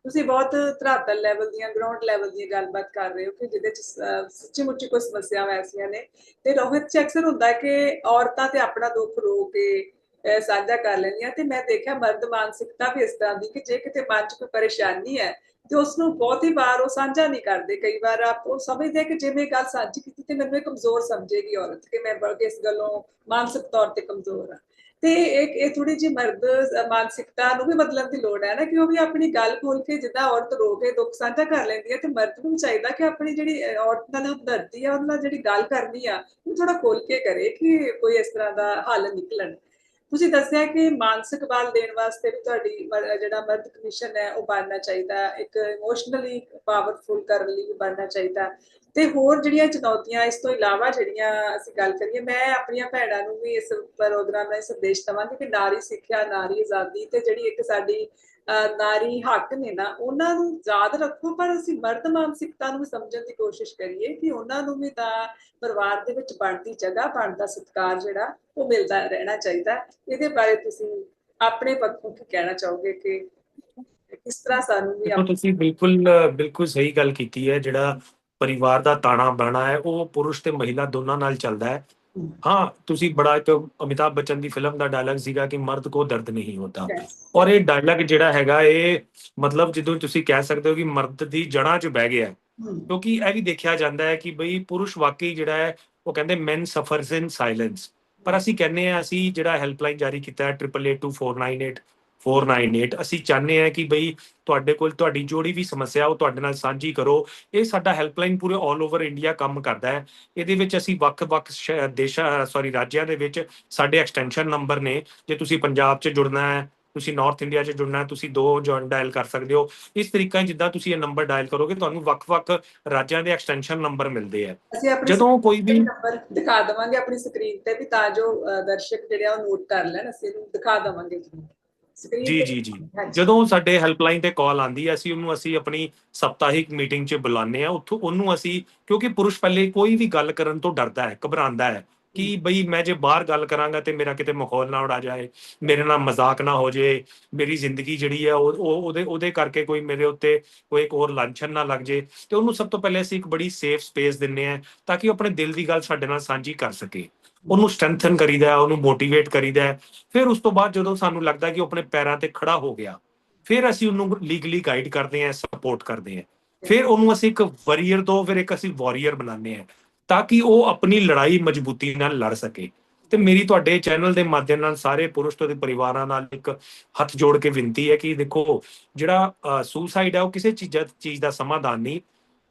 ਤੁਸੀਂ ਬਹੁਤ ਧਰਾਤਲ ਲੈਵਲ ਦੀਆਂ ਗਰਾਊਂਡ ਲੈਵਲ ਦੀਆਂ ਗੱਲਬਾਤ ਕਰ ਰਹੇ ਹੋ ਕਿ ਜਿਹਦੇ ਚ ਸੱਚੀ ਮੁੱਚੀ ਕੋਈ ਸਮੱਸਿਆਵਾਂ ਐਸੀਆਂ ਨੇ ਤੇ ਰੋਹਿਤ ਚ ਅਕਸਰ ਹੁੰਦਾ ਕਿ ਔਰਤਾਂ ਤੇ ਆਪਣਾ ਦੁੱਖ ਰੋ ਕੇ ਸਾਂਝਾ ਕਰ ਲੈਂਦੀਆਂ। ਤੇ ਮੈਂ ਦੇਖਿਆ ਮਰਦ ਮਾਨਸਿਕਤਾ ਵੀ ਇਸ ਤਰ੍ਹਾਂ ਦੀ ਕਿ ਜੇ ਕਿਤੇ ਮਨ ਚ ਕੋਈ ਪਰੇਸ਼ਾਨੀ ਹੈ ਤੇ ਉਸ ਨੂੰ ਬਹੁਤੀ ਵਾਰ ਉਹ ਸਾਂਝਾ ਨਹੀਂ ਕਰਦੇ ਕਈ ਵਾਰ ਆਪ ਉਹ ਸਮਝਦੇ ਕਿ ਜੇ ਮੈਂ ਗੱਲ ਸਾਂਝੀ ਕੀਤੀ ਤੇ ਮੈਨੂੰ ਕਮਜ਼ੋਰ ਸਮਝੇਗੀ ਔਰਤ ਕਿ ਮੈਂ ਬਲਕਿ ਇਸ ਗੱਲੋਂ ਮਾਨਸਿਕ ਤੌਰ ਤੇ ਕਮਜ਼ੋਰ ਹਾਂ ਤੇ ਇੱਕ ਇਹ ਥੋੜੀ ਜਿਹੀ ਮਰਦ ਮਾਨਸਿਕਤਾ ਨੂੰ ਵੀ ਬਦਲਣ ਦੀ ਲੋੜ ਹੈ ਨਾ ਕਿ ਉਹ ਵੀ ਆਪਣੀ ਗੱਲ ਖੋਲ ਕੇ ਜਿੱਦਾਂ ਔਰਤ ਰੋ ਕੇ ਦੁੱਖ ਸਾਂਝਾ ਕਰ ਲੈਂਦੀ ਹੈ ਤੇ ਮਰਦ ਨੂੰ ਵੀ ਚਾਹੀਦਾ ਕਿ ਆਪਣੀ ਜਿਹੜੀ ਅਹ, ਔਰਤ ਨਾਲ ਹਮਦਰਦੀ ਆ ਉਹਦੇ ਨਾਲ ਜਿਹੜੀ ਗੱਲ ਕਰਨੀ ਆ ਉਹ ਥੋੜਾ ਖੋਲ ਕੇ ਕਰੇ ਕਿ ਕੋਈ ਇਸ ਤਰ੍ਹਾਂ ਦਾ ਹੱਲ ਨਿਕਲਣ। ਤੁਸੀਂ ਦੱਸਿਆ ਕਿ ਮਾਨਸਿਕ ਬਲ ਦੇਣ ਵਾਸਤੇ ਵੀ ਤੁਹਾਡੀ ਜਿਹੜਾ ਮਰਦ ਕਮਿਸ਼ਨ ਹੈ, ਉਹ ਬਣਨਾ ਚਾਹੀਦਾ, ਇੱਕ ਇਮੋਸ਼ਨਲੀ ਪਾਵਰਫੁਲ ਕਰਨ ਲਈ ਵੀ ਬਣਨਾ ਚਾਹੀਦਾ। ਤੇ ਹੋਰ ਜਿਹੜੀਆਂ ਚੁਣੌਤੀਆਂ, ਇਸ ਤੋਂ ਇਲਾਵਾ ਜਿਹੜੀਆਂ ਅਸੀਂ ਗੱਲ ਕਰੀਏ, ਮੈਂ ਆਪਣੀਆਂ ਭੈਣਾਂ ਨੂੰ ਵੀ ਇਸ ਪ੍ਰੋਗਰਾਮ ਦਾ ਸੰਦੇਸ਼ ਦਵਾਂਗੀ ਕਿ ਨਾਰੀ ਸਿੱਖਿਆ, ਨਾਰੀ ਆਜ਼ਾਦੀ ਤੇ ਜਿਹੜੀ ਇੱਕ ਸਾਡੀ ਨਾਰੀ ਹੱਕ ਨੇ ਨਾ ਉਹਨਾਂ ਨੂੰ ਯਾਦ ਰੱਖੋ ਪਰ ਅਸੀਂ ਮਰਦ ਮਾਨਸਿਕਤਾ ਨੂੰ ਸਮਝਣ ਦੀ ਕੋਸ਼ਿਸ਼ ਕਰੀਏ ਕਿ ਉਹਨਾਂ ਨੂੰ ਵੀ ਤਾਂ ਪਰਿਵਾਰ ਦੇ ਵਿੱਚ ਬਣਦੀ ਜਗ੍ਹਾ ਬਣਦਾ ਸਤਿਕਾਰ ਜਿਹੜਾ ਉਹ ਮਿਲਦਾ ਰਹਿਣਾ ਚਾਹੀਦਾ ਇਹਦੇ ਬਾਰੇ ਤੁਸੀਂ ਆਪਣੇ ਪੱਖੋਂ ਕੀ ਕਹਿਣਾ ਚਾਹੋਗੇ ਕਿ ਕਿਸ ਤਰ੍ਹਾਂ ਸਾਨੂੰ ਵੀ ਤੁਸੀਂ ਬਿਲਕੁਲ ਬਿਲਕੁਲ ਸਹੀ ਗੱਲ ਕੀਤੀ ਹੈ ਜਿਹੜਾ ਪਰਿਵਾਰ ਦਾ ਤਾਣਾ ਬਾਣਾ ਹੈ ਉਹ ਪੁਰਸ਼ ਤੇ ਮਹਿਲਾ ਦੋਨਾਂ ਨਾਲ ਚੱਲਦਾ ਹੈ। ਹਾਂ ਤੁਸੀਂ ਬੜਾ ਇੱਕ ਅਮਿਤਾਭ ਬੱਚਨ ਦੀ ਫਿਲਮ ਦਾ ਡਾਇਲੌਗ ਸੀਗਾ ਕਿ ਮਰਦ ਕੋ ਦਰਦ ਨਹੀਂ ਆਪਣੀ ਔਰ ਇਹ ਡਾਇਲੌਗ ਜਿਹੜਾ ਹੈਗਾ ਇਹ ਮਤਲਬ ਜਦੋਂ ਤੁਸੀਂ ਕਹਿ ਸਕਦੇ ਹੋ ਕਿ ਮਰਦ ਦੀ ਜੜ੍ਹਾਂ 'ਚ ਬਹਿ ਗਿਆ ਕਿਉਂਕਿ ਇਹ ਵੀ ਦੇਖਿਆ ਜਾਂਦਾ ਹੈ ਕਿ ਬਈ ਪੁਰਸ਼ ਵਾਕਈ ਜਿਹੜਾ ਹੈ ਉਹ ਕਹਿੰਦੇ men suffers in silence. ਪਰ ਅਸੀਂ ਕਹਿੰਦੇ ਆ ਅਸੀਂ ਜਿਹੜਾ ਹੈਲਪਲਾਈਨ ਜਾਰੀ ਕੀਤਾ ਹੈ 882498 498 ਅਸੀਂ ਚਾਹੁੰਦੇ ਆ ਕਿ ਬਈ ਤੁਹਾਡੇ ਕੋਲ ਤੁਹਾਡੀ ਜੋੜੀ ਵੀ ਸਮੱਸਿਆ ਉਹ ਤੁਹਾਡੇ ਨਾਲ ਸਾਂਝੀ ਕਰੋ ਇਹ ਸਾਡਾ ਹੈਲਪਲਾਈਨ ਪੂਰੇ 올 ਓਵਰ ਇੰਡੀਆ ਕੰਮ ਕਰਦਾ ਹੈ ਇਹਦੇ ਵਿੱਚ ਅਸੀਂ ਵੱਖ-ਵੱਖ ਦੇਸ਼ਾਂ ਸੌਰੀ ਰਾਜਿਆਂ ਦੇ ਵਿੱਚ ਸਾਡੇ ਐਕਸਟੈਂਸ਼ਨ ਨੰਬਰ ਨੇ ਜੇ ਤੁਸੀਂ ਪੰਜਾਬ 'ਚ ਜੁੜਨਾ ਹੈ ਤੁਸੀਂ ਨਾਰਥ ਇੰਡੀਆ 'ਚ ਜੁੜਨਾ ਹੈ ਤੁਸੀਂ ਦੋ ਜੁਆਇੰਟ ਡਾਇਲ ਕਰ ਸਕਦੇ ਹੋ ਇਸ ਤਰੀਕਾ ਜਿੱਦਾਂ ਤੁਸੀਂ ਇਹ ਨੰਬਰ ਡਾਇਲ ਕਰੋਗੇ ਤੁਹਾਨੂੰ ਵੱਖ-ਵੱਖ ਰਾਜਾਂ ਦੇ ਐਕਸਟੈਂਸ਼ਨ ਨੰਬਰ ਮਿਲਦੇ ਆ ਜਦੋਂ ਕੋਈ ਵੀ ਨੰਬਰ ਦਿਖਾ ਦਵਾਂਗੇ ਆਪਣੀ ਸਕਰੀਨ ਤੇ ਵੀ ਤਾਂ ਜੋ ਦਰਸ਼ਕ ਜਿਹੜੇ ਆ ਉਹ ਨੋਟ ਕਰ ਲੈਣ ਅਸੀਂ ਇਹਨੂੰ ਦਿਖਾ ਦਵਾਂਗੇ ਸਕਰੀਨ ਜੀ ਜੀ ਜੀ। ਜਦੋਂ ਸਾਡੇ ਹੈਲਪਲਾਈਨ ਤੇ ਕਾਲ ਆਂਦੀ ਹੈ ਅਸੀਂ ਉਹਨੂੰ ਅਸੀਂ ਆਪਣੀ ਸপ্তাਹਿਕ ਮੀਟਿੰਗ 'ਚ ਬੁਲਾਉਂਦੇ ਆ ਉੱਥੋਂ ਉਹਨੂੰ ਅਸੀਂ ਕਿਉਂਕਿ ਪੁਰਸ਼ ਪਹਿਲੇ ਕੋਈ ਵੀ ਗੱਲ ਕਰਨ ਤੋਂ ਡਰਦਾ ਹੈ ਘਬਰਾਉਂਦਾ ਹੈ। ਕਿ ਬਈ ਮੈਂ ਜੇ ਬਾਹਰ ਗੱਲ ਕਰਾਂਗਾ ਤੇ ਮੇਰਾ ਕਿਤੇ ਮਾਹੌਲ ਨਾ ਉਡਾ ਜਾਏ, ਮੇਰੇ ਨਾਲ ਮਜ਼ਾਕ ਨਾ ਹੋ ਜੇ, ਮੇਰੀ ਜ਼ਿੰਦਗੀ ਜਿਹੜੀ ਹੈ ਉਹ, ਉਹ- ਉਹਦੇ ਉਹਦੇ ਕਰਕੇ ਕੋਈ ਮੇਰੇ ਉੱਤੇ ਕੋਈ ਇੱਕ ਹੋਰ ਲਾਂਛਨ ਨਾ ਲੱਗ ਜੇ, ਤੇ ਉਹਨੂੰ ਸਭ ਤੋਂ ਪਹਿਲੇ ਅਸੀਂ ਇੱਕ ਬੜੀ ਸੇਫ ਸਪੇਸ ਦਿੰਨੇ ਆ ਤਾਂ ਕਿ ਉਹ ਆਪਣੇ ਦਿਲ ਦੀ ਗੱਲ ਸਾਡੇ ਨਾਲ ਸਾਂਝੀ ਕਰ ਸਕੇ। ਉਹਨੂੰ ਸਟਰੈਂਥਨ ਕਰੀਦਾ ਉਹਨੂੰ ਮੋਟੀਵੇਟ ਕਰੀਦਾ ਫਿਰ ਉਸ ਤੋਂ ਬਾਅਦ ਜਦੋਂ ਸਾਨੂੰ ਲੱਗਦਾ ਕਿ ਉਹ ਆਪਣੇ ਪੈਰਾਂ ਤੇ ਖੜਾ ਹੋ ਗਿਆ, ਫਿਰ ਅਸੀਂ ਉਹਨੂੰ ਲੀਗਲੀ ਗਾਈਡ ਕਰਦੇ ਹਾਂ ਸਪੋਰਟ ਕਰਦੇ ਹਾਂ, ਫਿਰ ਉਹਨੂੰ ਅਸੀਂ ਇੱਕ ਵਰੀਅਰ ਤੋਂ ਫਿਰ ਇੱਕ ਅਸੀਂ ਵਾਰੀਅਰ ਬਣਾਉਂਦੇ ਹਾਂ। ਤਾਂ ਕਿ ਉਹ ਆਪਣੀ ਲੜਾਈ ਮਜ਼ਬੂਤੀ ਨਾਲ ਲੜ ਸਕੇ। ਤੇ ਮੇਰੀ ਤੁਹਾਡੇ ਚੈਨਲ ਦੇ ਮਾਧਿਅਮ ਨਾਲ ਸਾਰੇ ਪੁਰਸ਼ ਤੇ ਪਰਿਵਾਰਾਂ ਨਾਲ ਇੱਕ ਹੱਥ ਜੋੜ ਕੇ ਬੇਨਤੀ ਹੈ ਕਿ ਦੇਖੋ, ਜਿਹੜਾ ਸੁਸਾਈਡ ਹੈ ਉਹ ਕਿਸੇ ਚੀਜ਼ ਚੀਜ਼ ਦਾ ਸਮਾਧਾਨ ਨਹੀਂ।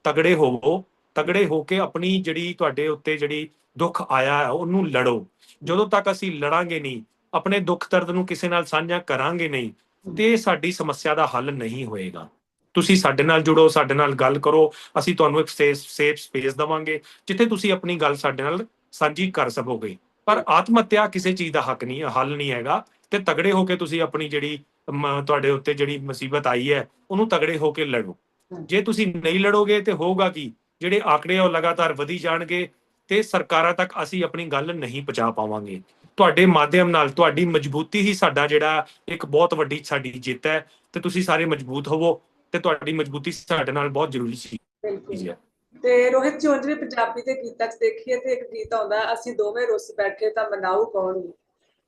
ਤਗੜੇ ਹੋਵੋ, ਤਗੜੇ ਹੋ ਕੇ ਆਪਣੀ ਜਿਹੜੀ ਤੁਹਾਡੇ ਉੱਤੇ ਜਿਹੜੀ ਦੁੱਖ ਆਇਆ ਹੈ, ਉਹਨੂੰ ਲੜੋ। ਜਦੋਂ ਤੱਕ ਅਸੀਂ ਲੜਾਂਗੇ ਨਹੀਂ, ਆਪਣੇ ਦੁੱਖ ਦਰਦ ਨੂੰ ਕਿਸੇ ਨਾਲ ਸਾਂਝਾ ਕਰਾਂਗੇ ਨਹੀਂ, ਤੇ ਸਾਡੀ ਸਮੱਸਿਆ ਦਾ ਹੱਲ ਨਹੀਂ ਹੋਏਗਾ। ਤੁਸੀਂ ਸਾਡੇ ਨਾਲ ਜੁੜੋ ਸਾਡੇ ਨਾਲ ਗੱਲ ਕਰੋ ਅਸੀਂ ਤੁਹਾਨੂੰ ਇੱਕ ਸੇਫ ਸਪੇਸ ਦਵਾਂਗੇ ਜਿੱਥੇ ਤੁਸੀਂ ਆਪਣੀ ਗੱਲ ਸਾਡੇ ਨਾਲ ਸਾਂਝੀ ਕਰ ਸਕੋਗੇ। ਪਰ ਆਤਮ ਹੱਤਿਆ ਕਿਸੇ ਚੀਜ਼ ਦਾ ਹੱਕ ਨਹੀਂ ਹੱਲ ਨਹੀਂ ਹੈਗਾ ਤੇ ਤਗੜੇ ਹੋ ਕੇ ਤੁਸੀਂ ਆਪਣੀ ਜਿਹੜੀ ਤੁਹਾਡੇ ਉੱਤੇ ਜਿਹੜੀ ਮੁਸੀਬਤ ਆਈ ਹੈ ਉਹਨੂੰ ਤਗੜੇ ਹੋ ਕੇ ਲੜੋ। ਜੇ ਤੁਸੀਂ ਨਹੀਂ ਲੜੋਗੇ ਤੇ ਹੋਊਗਾ ਕੀ? ਜਿਹੜੇ ਆંકੜੇ ਉਹ ਲਗਾਤਾਰ ਵਧੀ ਜਾਣਗੇ ਤੇ ਸਰਕਾਰਾਂ ਤੱਕ ਅਸੀਂ ਆਪਣੀ ਗੱਲ ਨਹੀਂ ਪਹੁੰਚਾ ਪਾਵਾਂਗੇ। ਤੁਹਾਡੇ ਮਾਧਿਅਮ ਨਾਲ ਤੁਹਾਡੀ ਮਜ਼ਬੂਤੀ ਹੀ ਸਾਡਾ ਜਿਹੜਾ ਇੱਕ ਬਹੁਤ ਵੱਡੀ ਸਾਡੀ ਜਿੱਤ ਹੈ ਤੇ ਤੁਸੀਂ ਸਾਰੇ ਮਜ਼ਬੂਤ ਹੋਵੋ। ਤੇ ਤੁਹਾਡੀ ਮਜ਼ਬੂਤੀ ਸਾਡੇ ਨਾਲ ਬਹੁਤ ਜ਼ਰੂਰੀ ਸੀ। ਬਿਲਕੁਲ। ਤੇ ਰੋਹਿਤ ਜੀ ਉਂਝ ਵੀ ਪੰਜਾਬੀ ਦੇ ਗੀਤਾਂ 'ਚ ਦੇਖੀਏ ਤੇ ਇੱਕ ਗੀਤ ਆਉਂਦਾ ਅਸੀਂ ਦੋਵੇਂ ਰੁੱਸ ਬੈਠੇ ਤਾਂ ਮਨਾਉ ਕੌਣ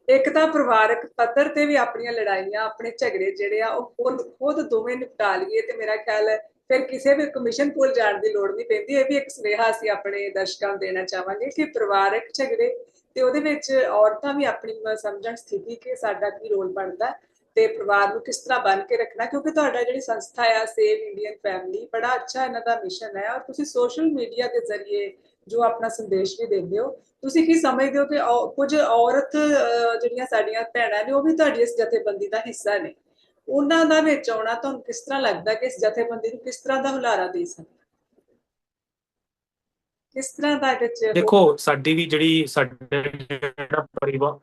ਇੱਕ ਤਾਂ ਪਰਿਵਾਰਕ ਪੱਧਰ ਤੇ ਵੀ ਆਪਣੀਆਂ ਲੜਾਈਆਂ ਆਪਣੇ ਝਗੜੇ ਜਿਹੜੇ ਆ ਉਹ ਖੁਦ ਖੁਦ ਦੋਵੇਂ ਨਿਪਟਾ ਲਈਏ ਤੇ ਮੇਰਾ ਖਿਆਲ ਹੈ ਫਿਰ ਕਿਸੇ ਵੀ ਕਮਿਸ਼ਨ ਕੋਲ ਜਾਣ ਦੀ ਲੋੜ ਨਹੀਂ ਪੈਂਦੀ। ਇਹ ਵੀ ਇੱਕ ਸੁਨੇਹਾ ਅਸੀਂ ਆਪਣੇ ਦਰਸ਼ਕਾਂ ਨੂੰ ਦੇਣਾ ਚਾਹਾਂਗੇ ਕਿ ਪਰਿਵਾਰਕ ਝਗੜੇ ਤੇ ਉਹਦੇ ਵਿੱਚ ਔਰਤਾਂ ਵੀ ਆਪਣੀ ਸਮਝਣ ਸਥਿਤੀ ਕਿ ਸਾਡਾ ਕੀ ਰੋਲ ਬਣਦਾ। ਹੈ ਤੇ ਪਰਿਵਾਰ ਨੂੰ ਕਿਸ ਤਰ੍ਹਾਂ ਬਣ ਕੇ ਰੱਖਣਾ, ਕਿਉਂਕਿ ਤੁਹਾਡਾ ਜਿਹੜੀ ਸੰਸਥਾ ਆ ਸੇਵ ਇੰਡੀਅਨ ਫੈਮਿਲੀ ਬੜਾ ਅੱਛਾ ਇਹਨਾਂ ਦਾ ਮਿਸ਼ਨ ਹੈ। ਔਰ ਤੁਸੀਂ ਸੋਸ਼ਲ ਮੀਡੀਆ ਦੇ ਜ਼ਰੀਏ ਜੋ ਆਪਣਾ ਸੰਦੇਸ਼ ਵੀ ਦਿੰਦੇ ਹੋ, ਤੁਸੀਂ ਕੀ ਸਮਝਦੇ ਹੋ ਕਿ ਕੁਝ ਔਰਤ ਜਿਹੜੀਆਂ ਸਾਡੀਆਂ ਭੈਣਾਂ ਨੇ, ਉਹ ਵੀ ਤੁਹਾਡੀ ਇਸ ਜਥੇਬੰਦੀ ਦਾ ਹਿੱਸਾ ਨੇ। ਉਹਨਾਂ ਦਾ ਵਿੱਚ ਆਉਣਾ ਤੁਹਾਨੂੰ ਕਿਸ ਤਰ੍ਹਾਂ ਲੱਗਦਾ ਕਿ ਇਸ ਜਥੇਬੰਦੀ ਨੂੰ ਕਿਸ ਤਰ੍ਹਾਂ ਦਾ ਹੁਲਾਰਾ ਦੇ ਸਕਦਾ? ਕਿਸ ਤਰ੍ਹਾਂ ਦਾ ਇਹਦੇ ਦੇਖੋ, ਸਾਡੀ ਵੀ ਜਿਹੜੀ, ਸਾਡਾ ਜਿਹੜਾ ਪਰਿਵਾਰ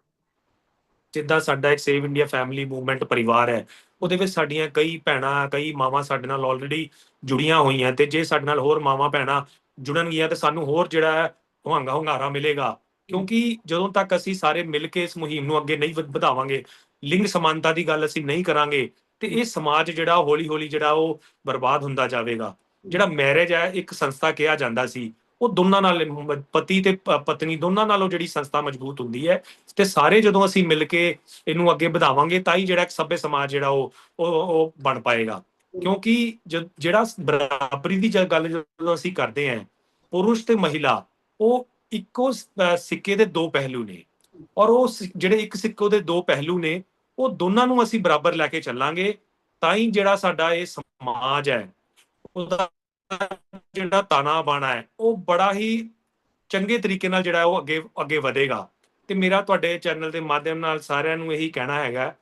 ਜਿੱਦਾਂ ਸਾਡਾ ਇੱਕ ਸੇਵ ਇੰਡੀਆ ਫੈਮਿਲੀ ਮੂਵਮੈਂਟ ਪਰਿਵਾਰ ਹੈ, ਉਹਦੇ ਵਿੱਚ ਸਾਡੀਆਂ ਕਈ ਭੈਣਾਂ, ਕਈ ਮਾਵਾਂ ਸਾਡੇ ਨਾਲ ਆਲਰੇਡੀ ਜੁੜੀਆਂ ਹੋਈਆਂ ਤੇ ਜੇ ਸਾਡੇ ਨਾਲ ਹੋਰ ਮਾਵਾਂ, ਭੈਣਾਂ ਜੁੜਨਗੀਆਂ ਤੇ ਸਾਨੂੰ ਹੋਰ ਜਿਹੜਾ ਹੈ ਹੁਹਾਂਗਾ ਹੁੰਗਾਰਾ ਮਿਲੇਗਾ। ਕਿਉਂਕਿ ਜਦੋਂ ਤੱਕ ਅਸੀਂ ਸਾਰੇ ਮਿਲ ਕੇ ਇਸ ਮੁਹਿੰਮ ਨੂੰ ਅੱਗੇ ਨਹੀਂ ਵਧ- ਵਧਾਵਾਂਗੇ, ਲਿੰਗ ਸਮਾਨਤਾ ਦੀ ਗੱਲ ਅਸੀਂ ਨਹੀਂ ਕਰਾਂਗੇ, ਤੇ ਇਹ ਸਮਾਜ ਜਿਹੜਾ ਹੌਲੀ ਹੌਲੀ ਜਿਹੜਾ ਉਹ ਬਰਬਾਦ ਹੁੰਦਾ ਜਾਵੇਗਾ। ਜਿਹੜਾ ਮੈਰਿਜ ਹੈ, ਇੱਕ ਸੰਸਥਾ ਕਿਹਾ ਜਾਂਦਾ ਸੀ ਉਹ ਦੋਨਾਂ ਨਾਲ, ਪਤੀ ਤੇ ਪਤਨੀ ਦੋਨਾਂ ਨਾਲੋਂ ਜਿਹੜੀ ਸੰਸਥਾ ਮਜ਼ਬੂਤ ਹੁੰਦੀ ਹੈ ਤੇ ਸਾਰੇ ਜਦੋਂ ਅਸੀਂ ਮਿਲ ਕੇ ਇਹਨੂੰ ਅੱਗੇ ਵਧਾਵਾਂਗੇ, ਤਾਂ ਹੀ ਜਿਹੜਾ ਇੱਕ ਸਭ्य ਸਮਾਜ ਜਿਹੜਾ ਉਹ ਉਹ ਬਣ ਪਾਏਗਾ। ਕਿਉਂਕਿ ਜਿਹੜਾ ਬਰਾਬਰੀ ਦੀ ਗੱਲ ਜਦੋਂ ਅਸੀਂ ਕਰਦੇ ਹਾਂ, ਪੁਰਸ਼ ਤੇ ਮਹਿਲਾ, ਉਹ ਇੱਕੋ ਸਿੱਕੇ ਦੇ ਦੋ ਪਹਿਲੂ ਨੇ ਔਰ ਉਹ ਜਿਹੜੇ ਇੱਕ ਸਿੱਕੇ ਦੇ ਦੋ ਪਹਿਲੂ ਨੇ, ਉਹ ਦੋਨਾਂ ਨੂੰ ਅਸੀਂ ਬਰਾਬਰ ਲੈ ਕੇ ਚੱਲਾਂਗੇ, ਤਾਂ ਹੀ ਜਿਹੜਾ ਸਾਡਾ ਇਹ ਸਮਾਜ ਹੈ, ਉਹਦਾ ਜਿਹੜਾ ਤਾਣਾ ਬਾਣਾ ਹੈ, ਉਹ ਬੜਾ ਹੀ ਚੰਗੇ ਤਰੀਕੇ ਨਾਲ ਜਿਹੜਾ ਉਹ ਅੱਗੇ ਅੱਗੇ ਵਧੇਗਾ। ਤੇ ਮੇਰਾ ਤੁਹਾਡੇ ਚੈਨਲ ਦੇ ਮਾਧਿਅਮ ਨਾਲ ਸਾਰਿਆਂ ਨੂੰ ਇਹੀ ਕਹਿਣਾ ਹੈਗਾ